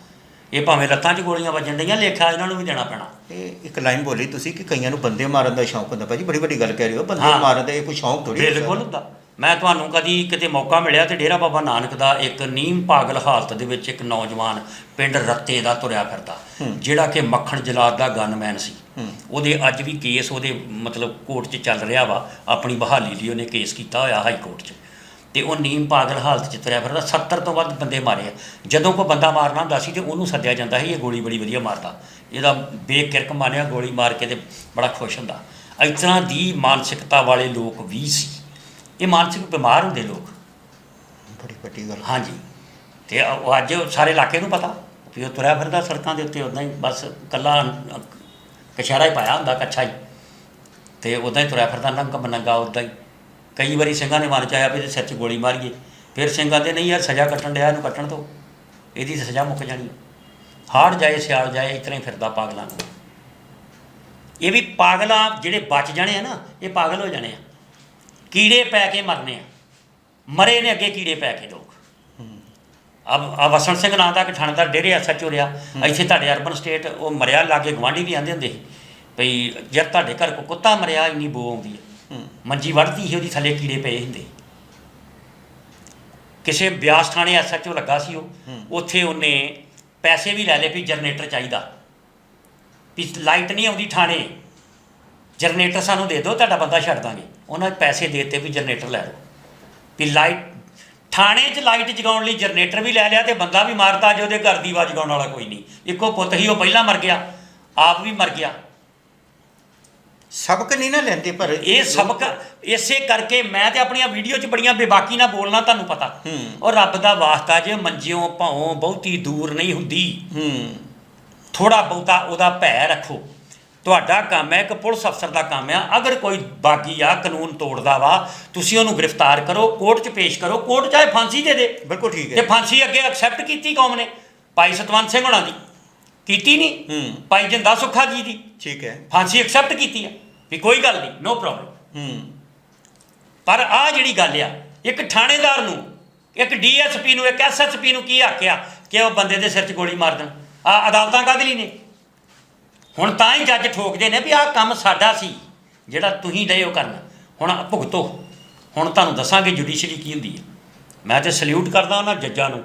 ਇਹ ਭਾਵੇਂ ਲੱਤਾਂ 'ਚ ਗੋਲੀਆਂ ਵੱਜਣ ਡਈਆਂ ਲੇਖਾ ਇਹਨਾਂ ਨੂੰ ਵੀ ਦੇਣਾ ਪੈਣਾ। ਇਹ ਇੱਕ ਲਾਈਨ ਬੋਲੀ ਤੁਸੀਂ ਕਿ ਕਈਆਂ ਨੂੰ ਬੰਦੇ ਮਾਰਨ ਦਾ ਸ਼ੌਂਕ ਹੁੰਦਾ। ਭਾਜੀ ਬੜੀ ਵੱਡੀ ਗੱਲ ਕਹਿ ਰਹੇ ਹੋ। ਬੰਦੇ। ਮਾਰਨ ਦਾ ਇਹ ਕੋਈ ਸ਼ੌਂਕ ਥੋੜੀ ਬਿਲਕੁਲ ਹੁੰਦਾ। ਮੈਂ ਤੁਹਾਨੂੰ ਕਦੀ ਕਿਤੇ ਮੌਕਾ ਮਿਲਿਆ ਤੇ ਡੇਰਾ ਬਾਬਾ ਨਾਨਕ ਦਾ ਇੱਕ ਨੀਮ ਪਾਗਲ ਹਾਲਤ ਦੇ ਵਿੱਚ ਇੱਕ ਨੌਜਵਾਨ ਪਿੰਡ ਰੱਤੇ ਦਾ ਤੁਰਿਆ ਫਿਰਦਾ। ਜਿਹੜਾ ਕਿ ਮੱਖਣ ਜਲਾਦ ਦਾ ਗਨਮੈਨ ਸੀ। ਉਹਦੇ ਅੱਜ ਵੀ ਕੇਸ ਉਹਦੇ ਮਤਲਬ ਕੋਰਟ 'ਚ ਚੱਲ ਰਿਹਾ ਵਾ ਆਪਣੀ ਬਹਾਲੀ ਲਈ ਉਹਨੇ ਕੇਸ ਕੀਤਾ ਹੋਇਆ ਹਾਈ ਕੋਰਟ 'ਚ। ਤੇ ਉਹ ਨੀਮ ਪਾਗਲ ਹਾਲਤ 'ਚ ਤੁਰਿਆ ਫਿਰਦਾ 70 ਤੋਂ ਵੱਧ ਬੰਦੇ ਮਾਰੇ ਆ। ਜਦੋਂ ਕੋਈ ਬੰਦਾ ਮਾਰਨਾ ਹੁੰਦਾ ਸੀ ਤੇ ਉਹਨੂੰ ਸੱਦਿਆ ਜਾਂਦਾ ਸੀ ਇਹ ਗੋਲੀ ਬੜੀ ਵਧੀਆ ਮਾਰਦਾ। ਇਹਦਾ ਬੇਕਿਰਕ ਮਾਰਿਆ ਗੋਲੀ ਮਾਰ ਕੇ ਤੇ ਬੜਾ ਖੁਸ਼ ਹੁੰਦਾ। ਇਸ ਤਰ੍ਹਾਂ ਦੀ ਮਾਨਸਿਕਤਾ ਵਾਲੇ ਲੋਕ ਵੀ ਸੀ। ਇਹ ਮਾਨਸਿਕ ਬਿਮਾਰ ਹੁੰਦੇ ਲੋਕ। ਬੜੀ ਵੱਡੀ ਗੱਲ। ਹਾਂਜੀ। ਤੇ ਉਹ ਅੱਜ ਸਾਰੇ ਇਲਾਕੇ ਨੂੰ ਪਤਾ ਵੀ ਉਹ ਤੁਰਿਆ ਫਿਰਦਾ ਸੜਕਾਂ ਦੇ ਉੱਤੇ ਉਦਾਂ ਹੀ ਬਸ ਕੱਲਾ ਕਸ਼ਹਿਰਾ ਹੀ ਪਾਇਆ ਹੁੰਦਾ ਕੱਛਾ ਹੀ। ਤੇ ਉਦਾਂ ਹੀ ਤੁਰਿਆ ਫਿਰਦਾ ਨੰਗ ਨੰਗਾ ਉਦਾਂ ਹੀ। ਕਈ ਵਾਰੀ ਸਿੰਘਾਂ ਨੇ ਮਨ ਚ ਆਇਆ ਵੀ ਸਿਰ 'ਚ ਗੋਲੀ ਮਾਰੀਏ। ਫਿਰ ਸਿੰਘਾਂ ਦੇ ਨਹੀਂ ਯਾਰ ਸਜ਼ਾ ਕੱਟਣ ਡਿਆ ਇਹਨੂੰ ਕੱਟਣ ਤੋਂ ਇਹਦੀ ਸਜ਼ਾ ਮੁੱਕ ਜਾਣੀ। ਹਾੜ ਜਾਏ ਸਿਆਲ ਜਾਏ ਤਰ੍ਹਾਂ ਹੀ ਫਿਰਦਾ ਪਾਗਲਾਂ ਨੂੰ। ਇਹ ਵੀ ਪਾਗਲਾਂ ਜਿਹੜੇ ਬਚ ਜਾਣੇ ਆ ਨਾ ਇਹ ਪਾਗਲ ਹੋ ਜਾਣੇ ਆ। ਕੀੜੇ ਪੈ ਕੇ ਮਰਨੇ ਆ। ਮਰੇ ਨੇ ਅੱਗੇ ਕੀੜੇ ਪੈ ਕੇ ਲੋਕ। ਅਬ ਆ ਵਸਣ ਸਿੰਘ ਨਾਂ ਦਾ ਇੱਕ ਥਾਣੇਦਾਰ ਡੇਰੇ ਐਸਐਚਓ ਰਿਹਾ। ਇੱਥੇ ਤੁਹਾਡੇ ਅਰਬਨ ਸਟੇਟ ਉਹ ਮਰਿਆ ਲਾਗੇ ਗਵਾਂਢੀ ਵੀ ਆਂਦੇ ਹੁੰਦੇ ਸੀ। ਭਈ ਜਦ ਤੁਹਾਡੇ ਘਰ ਕੋ ਕੁੱਤਾ ਮਰਿਆ ਇੰਨੀ ਬੋ ਆਉਂਦੀ ਹੈ। ਮੰਜੀ ਵੜਦੀ ਸੀ ਉਹਦੀ ਥੱਲੇ ਕੀੜੇ ਪਏ ਹੁੰਦੇ। ਕਿਸੇ ਬਿਆਸ ਥਾਣੇ ਐਸਐਚਓ ਲੱਗਾ ਸੀ ਉਹ। ਉੱਥੇ ਉਹਨੇ ਪੈਸੇ ਵੀ ਲੈ ਲਏ ਵੀ ਜਨਰੇਟਰ ਚਾਹੀਦਾ। ਵੀ ਲਾਈਟ ਨਹੀਂ ਆਉਂਦੀ ਥਾਣੇ। ਜਨਰੇਟਰ ਸਾਨੂੰ ਦੇ ਦਿਓ ਤੁਹਾਡਾ ਬੰਦਾ ਛੱਡ ਦਾਂਗੇ। ਉਹਨਾਂ ਨੇ ਪੈਸੇ ਦੇ ਦਿੱਤੇ ਵੀ ਜਨਰੇਟਰ ਲੈ ਲਓ। ਵੀ ਲਾਈਟ ਥਾਣੇ 'ਚ ਲਾਈਟ ਜਗਾਉਣ ਲਈ ਜਨਰੇਟਰ ਵੀ ਲੈ ਲਿਆ ਤੇ ਬੰਦਾ ਵੀ ਮਾਰਤਾ ਜੇ ਉਹਦੇ ਘਰ ਦੀ ਆਵਾਜ਼ ਜਗਾਉਣ ਵਾਲਾ ਕੋਈ ਨਹੀਂ। ਇੱਕੋ ਪੁੱਤ ਹੀ ਉਹ ਪਹਿਲਾਂ ਮਰ ਗਿਆ ਆਪ ਵੀ ਮਰ ਗਿਆ। ਸਬਕ ਨਹੀਂ ਨਾ ਲੈਂਦੇ ਪਰ ਇਹ ਸਬਕ ਇਸੇ ਕਰਕੇ ਮੈਂ ਤੇ ਆਪਣੀਆਂ ਵੀਡੀਓ 'ਚ ਬੜੀਆਂ ਬੇਬਾਕੀ ਨਾਲ ਬੋਲਣਾ ਤੁਹਾਨੂੰ ਪਤਾ। ਹੂੰ। ਔਰ ਰੱਬ ਦਾ ਵਾਸਤਾ ਜੇ ਮੰਜਿਓ ਭਾਉ ਬਹੁਤੀ ਦੂਰ ਨਹੀਂ ਹੁੰਦੀ। ਹੂੰ। ਥੋੜਾ ਬਹੁਤਾ ਉਹਦਾ ਭੈ ਰੱਖੋ। ਤੁਹਾਡਾ ਕੰਮ ਹੈ ਇੱਕ ਪੁਲਿਸ ਅਫਸਰ ਦਾ ਕੰਮ ਆ ਅਗਰ ਕੋਈ ਬਾਗੀ ਆ ਕਾਨੂੰਨ ਤੋੜਦਾ ਵਾ ਤੁਸੀਂ ਉਹਨੂੰ ਗ੍ਰਿਫਤਾਰ ਕਰੋ ਕੋਰਟ 'ਚ ਪੇਸ਼ ਕਰੋ ਕੋਰਟ ਚਾਹੇ ਫਾਂਸੀ ਦੇ ਦੇ। ਬਿਲਕੁਲ ਠੀਕ ਤੇ ਹੈ ਫਾਂਸੀ ਅੱਗੇ ਐਕਸੈਪਟ ਕੀਤੀ ਕੌਮ ਨੇ ਭਾਈ ਸਤਵੰਤ ਸਿੰਘ ਹੋਣਾ ਦੀ ਕੀਤੀ ਨਹੀਂ ਹੂੰ। ਭਾਈ ਜਿੰਦਾ ਸੁੱਖਾ ਜੀ ਦੀ। ਠੀਕ ਹੈ। ਫਾਂਸੀ ਐਕਸੈਪਟ ਕੀਤੀ ਆ ਵੀ ਕੋਈ ਗੱਲ ਨਹੀਂ ਨੋ ਪ੍ਰੋਬਲਮ ਹੂੰ। ਪਰ ਆ ਜਿਹੜੀ ਗੱਲ ਆ ਇੱਕ ਥਾਣੇਦਾਰ ਨੂੰ ਇੱਕ ਡੀਐਸਪੀ ਨੂੰ ਇੱਕ ਐਸਐਸਪੀ ਨੂੰ ਕੀ ਆਖਿਆ ਕਿ ਉਹ ਬੰਦੇ ਦੇ ਸਿਰ 'ਚ ਗੋਲੀ ਮਾਰ ਦੇਣ? ਆ ਅਦਾਲਤਾਂ ਕਾਹਦੇ ਲਈ ਨੇ? ਹੁਣ ਤਾਂ ਹੀ ਜੱਜ ਠੋਕਦੇ ਨੇ ਵੀ ਆਹ ਕੰਮ ਸਾਡਾ ਸੀ ਜਿਹੜਾ ਤੁਸੀਂ ਡਏ ਹੋ ਕਰਨ। ਹੁਣ ਭੁਗਤੋ। ਹੁਣ ਤੁਹਾਨੂੰ ਦੱਸਾਂਗੇ ਜੁਡੀਸ਼ਰੀ ਕੀ ਹੁੰਦੀ ਹੈ। ਮੈਂ ਤੇ ਸਲੂਟ ਕਰਦਾ ਉਹਨਾਂ ਜੱਜਾਂ ਨੂੰ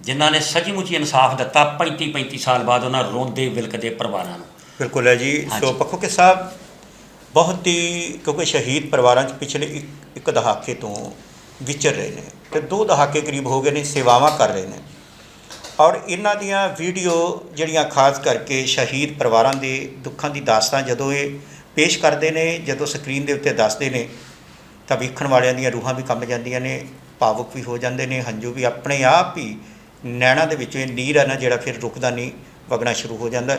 ਜਿਨ੍ਹਾਂ ਨੇ ਸੱਚੀ-ਮੁੱਚੀ ਇਨਸਾਫ ਦਿੱਤਾ 35 35 ਸਾਲ ਬਾਅਦ ਉਹਨਾਂ ਰੋਂਦੇ ਵਿਲਕਦੇ ਪਰਿਵਾਰਾਂ ਨੂੰ। ਬਿਲਕੁਲ ਹੈ ਜੀ। ਸੋ ਪੱਖੋਕੇ ਸਾਹਿਬ ਬਹੁਤ ਹੀ ਕਿਉਂਕਿ ਸ਼ਹੀਦ ਪਰਿਵਾਰਾਂ 'ਚ ਪਿਛਲੇ ਇੱਕ ਇੱਕ ਦਹਾਕੇ ਤੋਂ ਵਿਚਰ ਰਹੇ ਨੇ। ਤੇ ਦੋ ਦਹਾਕੇ ਕਰੀਬ ਹੋ ਗਏ ਨੇ ਸੇਵਾਵਾਂ ਕਰ ਰਹੇ ਨੇ। ਔਰ ਇਹਨਾਂ ਦੀਆਂ ਵੀਡੀਓ ਜਿਹੜੀਆਂ ਖਾਸ ਕਰਕੇ ਸ਼ਹੀਦ ਪਰਿਵਾਰਾਂ ਦੇ ਦੁੱਖਾਂ ਦੀ ਦਾਸਤਾਨ ਜਦੋਂ ਇਹ ਪੇਸ਼ ਕਰਦੇ ਨੇ, ਜਦੋਂ ਸਕਰੀਨ ਦੇ ਉੱਤੇ ਦੱਸਦੇ ਨੇ, ਤਾਂ ਵੇਖਣ ਵਾਲਿਆਂ ਦੀਆਂ ਰੂਹਾਂ ਵੀ ਕੰਬ ਜਾਂਦੀਆਂ ਨੇ, ਭਾਵੁਕ ਵੀ ਹੋ ਜਾਂਦੇ ਨੇ, ਹੰਝੂ ਵੀ ਆਪਣੇ ਆਪ ਹੀ ਨੈਣਾਂ ਦੇ ਵਿੱਚੋਂ ਇਹ ਨੀਰ ਹੈ ਨਾ ਜਿਹੜਾ ਫਿਰ ਰੁਕਦਾ ਨਹੀਂ, ਵਗਣਾ ਸ਼ੁਰੂ ਹੋ ਜਾਂਦਾ।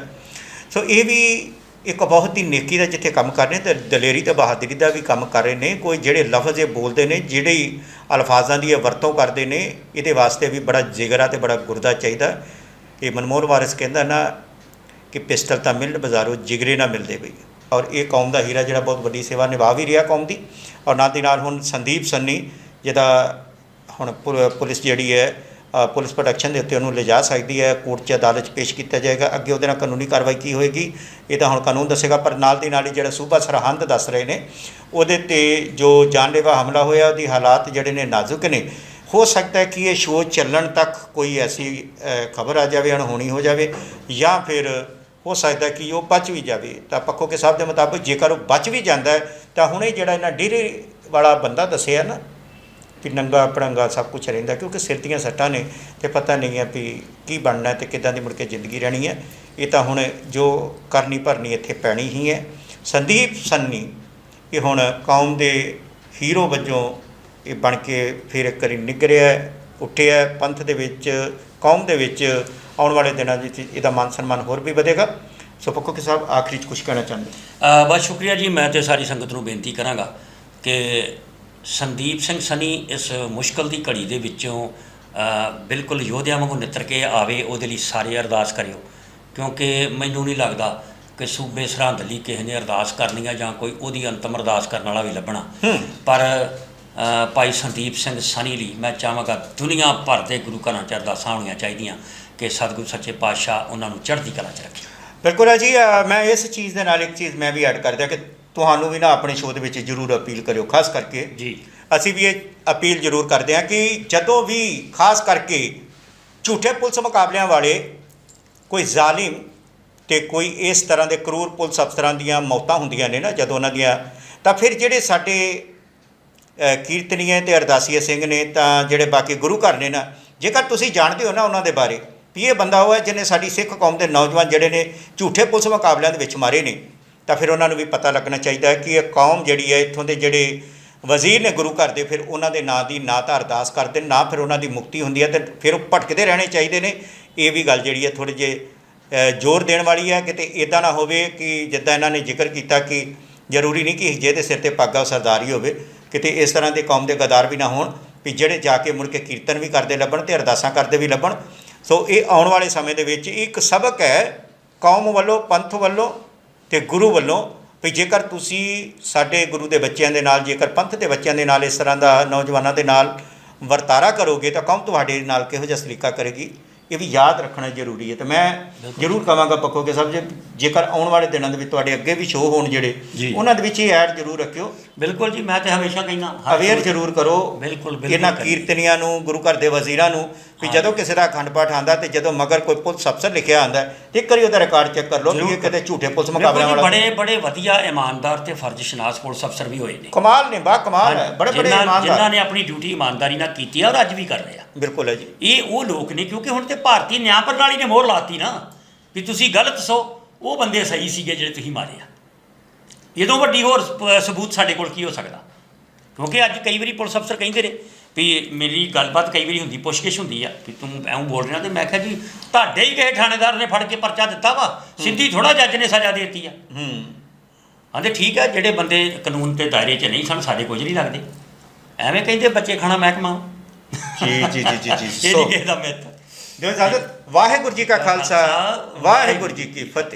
ਸੋ ਇਹ ਵੀ ਇੱਕ ਬਹੁਤ ਹੀ ਨੇਕੀ ਦਾ ਜਿੱਥੇ ਕੰਮ ਕਰ ਰਹੇ ਨੇ, ਤੇ ਦਲੇਰੀ ਤੇ ਬਹਾਦਰੀ ਦਾ ਵੀ ਕੰਮ ਕਰ ਰਹੇ ਨੇ, ਕੋਈ ਜਿਹੜੇ ਲਫ਼ਜ਼ ਇਹ ਬੋਲਦੇ ਨੇ, ਜਿਹੜੇ ਹੀ ਅਲਫਾਜ਼ਾਂ ਦੀ ਇਹ ਵਰਤੋਂ ਕਰਦੇ ਨੇ, ਇਹਦੇ ਵਾਸਤੇ ਵੀ ਬੜਾ ਜਿਗਰਾ ਤੇ ਬੜਾ ਗੁਰਦਾ ਚਾਹੀਦਾ। ਇਹ ਮਨਮੋਹਨ ਵਾਰਿਸ ਕਹਿੰਦਾ ਨਾ ਕਿ ਪਿਸਟਲ ਤਾਂ ਮਿਲਣ ਬਾਜ਼ਾਰੋਂ ਜਿਗਰੇ ਨਾ ਮਿਲਦੇ ਬਈ। ਔਰ ਇਹ ਕੌਮ ਦਾ ਹੀਰਾ ਜਿਹੜਾ ਬਹੁਤ ਵੱਡੀ ਸੇਵਾ ਨਿਭਾ ਵੀ ਰਿਹਾ ਕੌਮ ਦੀ। ਔਰ ਨਾਲ ਦੀ ਨਾਲ ਹੁਣ ਸੰਦੀਪ ਸੰਨੀ, ਜਿਹਦਾ ਹੁਣ ਪੁ- ਪੁਲਿਸ ਜਿਹੜੀ ਹੈ ਪੁਲਿਸ ਪ੍ਰੋਟੈਕਸ਼ਨ ਦੇ ਉੱਤੇ ਉਹਨੂੰ ਲਿਜਾ ਸਕਦੀ ਹੈ, ਕੋਰਟ 'ਚ ਅਦਾਲਤ 'ਚ ਪੇਸ਼ ਕੀਤਾ ਜਾਏਗਾ। ਅੱਗੇ ਉਹਦੇ ਨਾਲ ਕਾਨੂੰਨੀ ਕਾਰਵਾਈ ਕੀ ਹੋਏਗੀ, ਇਹ ਤਾਂ ਹੁਣ ਕਾਨੂੰਨ ਦੱਸੇਗਾ, ਪਰ ਨਾਲ ਦੀ ਨਾਲ ਹੀ ਜਿਹੜਾ ਸੂਬਾ ਸਰਹੰਦ ਦੱਸ ਰਹੇ ਨੇ, ਉਹਦੇ ਤੇ ਜੋ ਜਾਨਲੇਵਾ ਹਮਲਾ ਹੋਇਆ, ਉਹਦੀ ਹਾਲਾਤ ਜਿਹੜੇ ਨੇ ਨਾਜ਼ੁਕ ਨੇ। ਹੋ ਸਕਦਾ ਹੈ ਕਿ ਇਹ ਸ਼ੋਅ ਚੱਲਣ ਤੱਕ ਕੋਈ ਐਸੀ ਖਬਰ ਆ ਜਾਵੇ, ਅਣਹੋਣੀ ਹੋ ਜਾਵੇ, ਜਾਂ ਫਿਰ ਹੋ ਸਕਦਾ ਕਿ ਉਹ ਬਚ ਵੀ ਜਾਵੇ। ਤਾਂ ਪੱਖੋ ਕੇ ਸਾਹਿਬ ਦੇ ਮੁਤਾਬਕ ਜੇਕਰ ਉਹ ਬਚ ਵੀ ਜਾਂਦਾ ਤਾਂ ਹੁਣੇ ਜਿਹੜਾ ਇਹਨਾਂ ਡੇਰੇ ਵਾਲਾ ਬੰਦਾ ਦੱਸਿਆ ਨਾ ਵੀ ਨੰਗਾ ਪੜੰਗਾ ਸਭ ਕੁਝ ਰਹਿੰਦਾ ਕਿਉਂਕਿ ਸਿਰ ਦੀਆਂ ਸੱਟਾਂ ਨੇ ਤੇ ਪਤਾ ਨਹੀਂ ਹੈ ਵੀ ਕੀ ਬਣਨਾ ਹੈ ਤੇ ਕਿੱਦਾਂ ਦੀ ਮੁੜ ਕੇ ਜ਼ਿੰਦਗੀ ਰਹਿਣੀ ਹੈ। ਇਹ ਤਾਂ ਹੁਣ ਜੋ ਕਰਨੀ ਭਰਨੀ ਇੱਥੇ ਪੈਣੀ ਹੀ ਹੈ। ਸੰਦੀਪ ਸੰਨੀ ਇਹ ਹੁਣ ਕੌਮ ਦੇ ਹੀਰੋ ਵਜੋਂ ਇਹ ਬਣ ਕੇ ਫਿਰ ਇੱਕ ਵਾਰੀ ਨਿਗਰਿਆ ਉੱਠਿਆ ਪੰਥ ਦੇ ਵਿੱਚ ਕੌਮ ਦੇ ਵਿੱਚ ਆਉਣ ਵਾਲੇ ਦਿਨਾਂ ਵਿੱਚ ਇਹਦਾ ਮਾਨ ਸਨਮਾਨ ਹੋਰ ਵੀ ਵਧੇਗਾ। ਸੋ ਪੱਕੋ ਕਿ ਸਾਹਿਬ ਆਖਰੀ 'ਚ ਕੁਝ ਕਹਿਣਾ ਚਾਹੁੰਦੇ ਅ, ਬਸ ਸ਼ੁਕਰੀਆ ਜੀ ਮੈਂ ਤੇ ਸਾਰੀ ਸੰਗਤ ਨੂੰ ਬੇਨਤੀ ਕਰਾਂਗਾ ਕਿ ਸੰਦੀਪ ਸਿੰਘ ਸਨੀ ਇਸ ਮੁਸ਼ਕਲ ਦੀ ਘੜੀ ਦੇ ਵਿੱਚੋਂ ਬਿਲਕੁਲ ਯੋਧਿਆਂ ਵਾਂਗੂ ਨਿੱਤਰ ਕੇ ਆਵੇ ਉਹਦੇ ਲਈ ਸਾਰੇ ਅਰਦਾਸ ਕਰਿਓ। ਕਿਉਂਕਿ ਮੈਨੂੰ ਨਹੀਂ ਲੱਗਦਾ ਕਿ ਸੂਬੇ ਸਰਹੰਦ ਲਈ ਕਿਸੇ ਨੇ ਅਰਦਾਸ ਕਰਨੀ ਆ ਜਾਂ ਕੋਈ ਉਹਦੀ ਅੰਤਮ ਅਰਦਾਸ ਕਰਨ ਵਾਲਾ ਵੀ ਲੱਭਣਾ। ਪਰ ਭਾਈ ਸੰਦੀਪ ਸਿੰਘ ਸਨੀ ਲਈ ਮੈਂ ਚਾਹਾਂਗਾ ਦੁਨੀਆ ਭਰ ਦੇ ਗੁਰੂ ਘਰਾਂ ਚ ਅਰਦਾਸਾਂ ਹੋਣੀਆਂ ਚਾਹੀਦੀਆਂ ਕਿ ਸਤਿਗੁਰੂ ਸੱਚੇ ਪਾਤਸ਼ਾਹ ਉਹਨਾਂ ਨੂੰ ਚੜ੍ਹਦੀ ਕਲਾ ਚ ਰੱਖੇ। ਬਿਲਕੁਲ ਜੀ ਮੈਂ ਇਸ ਚੀਜ਼ ਦੇ ਨਾਲ ਇੱਕ ਚੀਜ਼ ਮੈਂ ਵੀ ਐਡ ਕਰ ਦਿਆਂ ਕਿ ਤੁਹਾਨੂੰ ਵੀ ਨਾ ਆਪਣੇ ਸ਼ੋਅ ਦੇ ਵਿੱਚ ਜ਼ਰੂਰ ਅਪੀਲ ਕਰਿਓ ਖਾਸ ਕਰਕੇ ਜੀ। ਅਸੀਂ ਵੀ ਇਹ ਅਪੀਲ ਜ਼ਰੂਰ ਕਰਦੇ ਹਾਂ ਕਿ ਜਦੋਂ ਵੀ ਖਾਸ ਕਰਕੇ ਝੂਠੇ ਪੁਲਿਸ ਮੁਕਾਬਲਿਆਂ ਵਾਲੇ ਕੋਈ ਜ਼ਾਲਿਮ ਤੇ ਕੋਈ ਇਸ ਤਰ੍ਹਾਂ ਦੇ ਕਰੂਰ ਪੁਲਿਸ ਅਫਸਰਾਂ ਦੀਆਂ ਮੌਤਾਂ ਹੁੰਦੀਆਂ ਨੇ ਨਾ ਜਦੋਂ ਉਹਨਾਂ ਦੀਆਂ ਤਾਂ ਫਿਰ ਜਿਹੜੇ ਸਾਡੇ ਕੀਰਤਨੀਏ ਤੇ ਅਰਦਾਸੀਏ ਸਿੰਘ ਨੇ ਤਾਂ ਜਿਹੜੇ ਬਾਕੀ ਗੁਰੂ ਘਰ ਨੇ ਨਾ ਜੇਕਰ ਤੁਸੀਂ ਜਾਣਦੇ ਹੋ ਨਾ ਉਹਨਾਂ ਦੇ ਬਾਰੇ ਵੀ ਇਹ ਬੰਦਾ ਉਹ ਹੈ ਜਿਹਨੇ ਸਾਡੀ ਸਿੱਖ ਕੌਮ ਦੇ ਨੌਜਵਾਨ ਜਿਹੜੇ ਨੇ ਝੂਠੇ ਪੁਲਿਸ ਮੁਕਾਬਲਿਆਂ ਦੇ ਵਿੱਚ ਮਾਰੇ ਨੇ। ਤਾਂ ਫਿਰ ਉਹਨਾਂ ਨੂੰ ਵੀ ਪਤਾ ਲੱਗਣਾ ਚਾਹੀਦਾ ਹੈ ਕਿ ਇਹ ਕੌਮ ਜਿਹੜੀ ਹੈ, ਇੱਥੋਂ ਦੇ ਜਿਹੜੇ ਵਜ਼ੀਰ ਨੇ ਗੁਰੂ ਘਰ ਦੇ, ਫਿਰ ਉਹਨਾਂ ਦੇ ਨਾਂ ਦੀ ਨਾ ਤਾਂ ਅਰਦਾਸ ਕਰਦੇ, ਨੇ ਨਾ ਫਿਰ ਉਹਨਾਂ ਦੀ ਮੁਕਤੀ ਹੁੰਦੀ ਹੈ ਤੇ ਫਿਰ ਉਹ ਭਟਕਦੇ ਰਹਿਣੇ ਚਾਹੀਦੇ ਨੇ। ਇਹ ਵੀ ਗੱਲ ਜਿਹੜੀ ਹੈ ਥੋੜੀ ਜੇ ਜ਼ੋਰ ਦੇਣ ਵਾਲੀ ਹੈ ਕਿਤੇ ਇਦਾਂ ਨਾ ਹੋਵੇ ਕਿ ਜਿੱਦਾਂ ਇਹਨਾਂ ਨੇ ਜ਼ਿਕਰ ਕੀਤਾ ਕਿ ਜ਼ਰੂਰੀ ਨਹੀਂ ਕਿ ਜਿਹਦੇ ਸਿਰ ਤੇ ਪੱਗ ਆ ਸਰਦਾਰੀ ਹੋਵੇ ਕਿਤੇ ਇਸ ਤਰ੍ਹਾਂ ਦੇ ਕੌਮ ਦੇ ਗਦਾਰ ਵੀ ਨਾ ਹੋਣ, ਵੀ ਜਿਹੜੇ ਜਾ ਕੇ ਮੁੜ ਕੇ ਕੀਰਤਨ ਵੀ ਕਰਦੇ ਲੱਭਣ ਤੇ ਅਰਦਾਸਾਂ ਕਰਦੇ ਵੀ ਲੱਭਣ। ਸੋ ਇਹ ਆਉਣ ਵਾਲੇ ਸਮੇਂ ਦੇ ਵਿੱਚ ਇੱਕ ਸਬਕ ਹੈ, ਕੌਮ ਵੱਲੋਂ, ਪੰਥ ਵੱਲੋਂ ਤੇ ਗੁਰੂ ਵੱਲੋਂ ਵੀ ਜੇਕਰ ਤੁਸੀਂ ਸਾਡੇ ਗੁਰੂ ਦੇ ਬੱਚਿਆਂ ਦੇ ਨਾਲ, ਜੇਕਰ ਪੰਥ ਦੇ ਬੱਚਿਆਂ ਦੇ ਨਾਲ ਇਸ ਤਰ੍ਹਾਂ ਦਾ ਨੌਜਵਾਨਾਂ ਦੇ ਨਾਲ ਵਰਤਾਰਾ ਕਰੋਗੇ ਤਾਂ ਕੌਮ ਤੁਹਾਡੇ ਨਾਲ ਕਿਹੋ ਜਿਹਾ ਸਲੀਕਾ ਕਰੇਗੀ? ਇਹ ਵੀ ਯਾਦ ਰੱਖਣਾ ਜ਼ਰੂਰੀ ਹੈ। ਤੇ ਮੈਂ ਜ਼ਰੂਰ ਕਹਾਂਗਾ ਪੱਕੋ ਕੇ ਸਭ ਜੇਕਰ ਆਉਣ ਵਾਲੇ ਦਿਨਾਂ ਦੇ ਵਿੱਚ ਤੁਹਾਡੇ ਅੱਗੇ ਵੀ ਸ਼ੋਅ ਹੋਣ ਜਿਹੜੇ। ਉਹਨਾਂ ਦੇ ਵਿੱਚ ਇਹ ਐਡ ਜ਼ਰੂਰ ਰੱਖਿਓ। ਬਿਲਕੁਲ ਜੀ ਮੈਂ ਤੇ ਹਮੇਸ਼ਾ ਕਹਿੰਦਾ ਅਵੇਅਰ ਜ਼ਰੂਰ ਕਰੋ। ਬਿਲਕੁਲ ਬਿਲਕੁਲ ਇਹਨਾਂ। ਕੀਰਤਨੀਆਂ ਨੂੰ ਗੁਰੂ ਘਰ ਦੇ ਵਜ਼ੀਰਾਂ ਨੂੰ ਵੀ ਹਾਂ। ਜਦੋਂ ਕਿਸੇ ਦਾ ਅਖੰਡ ਪਾਠ ਆਂਦਾ ਤੇ ਜਦੋਂ ਮਗਰ ਕੋਈ ਪੁਲਿਸ ਅਫਸਰ ਲਿਖਿਆ ਆਂਦਾ ਤੇ ਇੱਕ ਵਾਰੀ ਉਹਦਾ ਰਿਕਾਰਡ ਚੈੱਕ ਕਰ ਲਓ ਜ਼ਰੂਰ ਇਹ ਕਿਤੇ ਝੂਠੇ ਪੁਲਿਸ ਮੁਕਾਬਲਿਆਂ ਵਾਲਾ ਬੜੇ ਬੜੇ ਵਧੀਆ ਇਮਾਨਦਾਰ ਤੇ ਫਰਜ਼ਸ਼ਨਾਸ ਪੁਲਿਸ ਅਫਸਰ ਵੀ ਹੋਏ ਨੇ। ਕਮਾਲ ਨੇ ਬਾ ਕਮਾਲ ਹੈ। ਬੜੇ ਬੜੇ ਜਿਨ੍ਹਾਂ- ਜਿਨ੍ਹਾਂ ਇਮਾਨਦਾਰ ਨੇ ਆਪਣੀ ਡਿਊਟੀ ਇਮਾਨਦਾਰੀ ਨਾਲ ਕੀਤੀ ਆ ਔਰ ਅੱਜ ਵੀ ਕਰ ਰਹੇ ਆ। ਬਿਲਕੁਲ ਹੈ ਜੀ। ਇਹ ਉਹ ਲੋਕ ਨੇ ਕਿਉਂਕਿ ਹੁਣ ਤੇ ਭਾਰਤੀ ਨਿਆਂ ਪ੍ਰਣਾਲੀ ਨੇ ਮੋਹਰ ਲਾਤੀ ਨਾ ਵੀ ਤੁਸੀਂ ਗਲਤ ਸੋ ਉਹ ਬੰਦੇ ਸਹੀ ਸੀਗੇ ਜਿਹੜੇ ਤੁਸੀਂ ਮਾਰੇ ਆ। ਇਹਦੋਂ ਵੱਡੀ ਹੋਰ ਸਬੂਤ ਸਾਡੇ ਕੋਲ ਕੀ ਹੋ ਸਕਦਾ? ਕਿਉਂਕਿ ਅੱਜ ਕਈ ਵਾਰੀ ਪੁਲਿਸ ਅਫਸਰ ਕਹਿੰਦੇ ਨੇ ਵੀ ਮੇਰੀ ਗੱਲਬਾਤ ਕਈ ਵਾਰੀ ਹੁੰਦੀ ਪੁੱਛਗਿੱਛ ਹੁੰਦੀ ਆ ਕਿ ਤੂੰ ਐਂ ਬੋਲ ਰਿਹਾ ਤੇ ਮੈਂ ਕਿਹਾ ਜੀ ਤੁਹਾਡੇ ਹੀ ਕਿਸੇ ਥਾਣੇਦਾਰ ਨੇ ਫੜ ਕੇ ਪਰਚਾ ਦਿੱਤਾ ਵਾ ਸਿੱਧੀ ਥੋੜਾ ਜੱਜ ਨੇ ਸਜ਼ਾ ਦੇ ਦਿੱਤੀ ਆ। ਹੂੰ। ਆਂਦੇ ਠੀਕ ਹੈ ਜਿਹੜੇ ਬੰਦੇ ਕਾਨੂੰਨ ਦੇ ਦਾਇਰੇ 'ਚ ਨਹੀਂ ਸਨ ਸਾਡੇ ਕੁਝ ਨਹੀਂ ਲੱਗਦੇ। ਐਵੇਂ ਕਹਿੰਦੇ ਬੱਚੇ ਖਾਣਾ ਮਹਿਕਮਾ। ਜੀ ਜੀ ਜੀ ਜੀ ਜੀ। ਇਹ ਸੋ ਕਿਸੇ ਦਾ ਮਿੱਤ ਜੋ ਇਜਾਜ਼ਤ ਵਾਹਿਗੁਰੂ ਜੀ ਕਾ ਖਾਲਸਾ ਵਾਹਿਗੁਰੂ ਜੀ ਕੀ ਫਤਿਹ।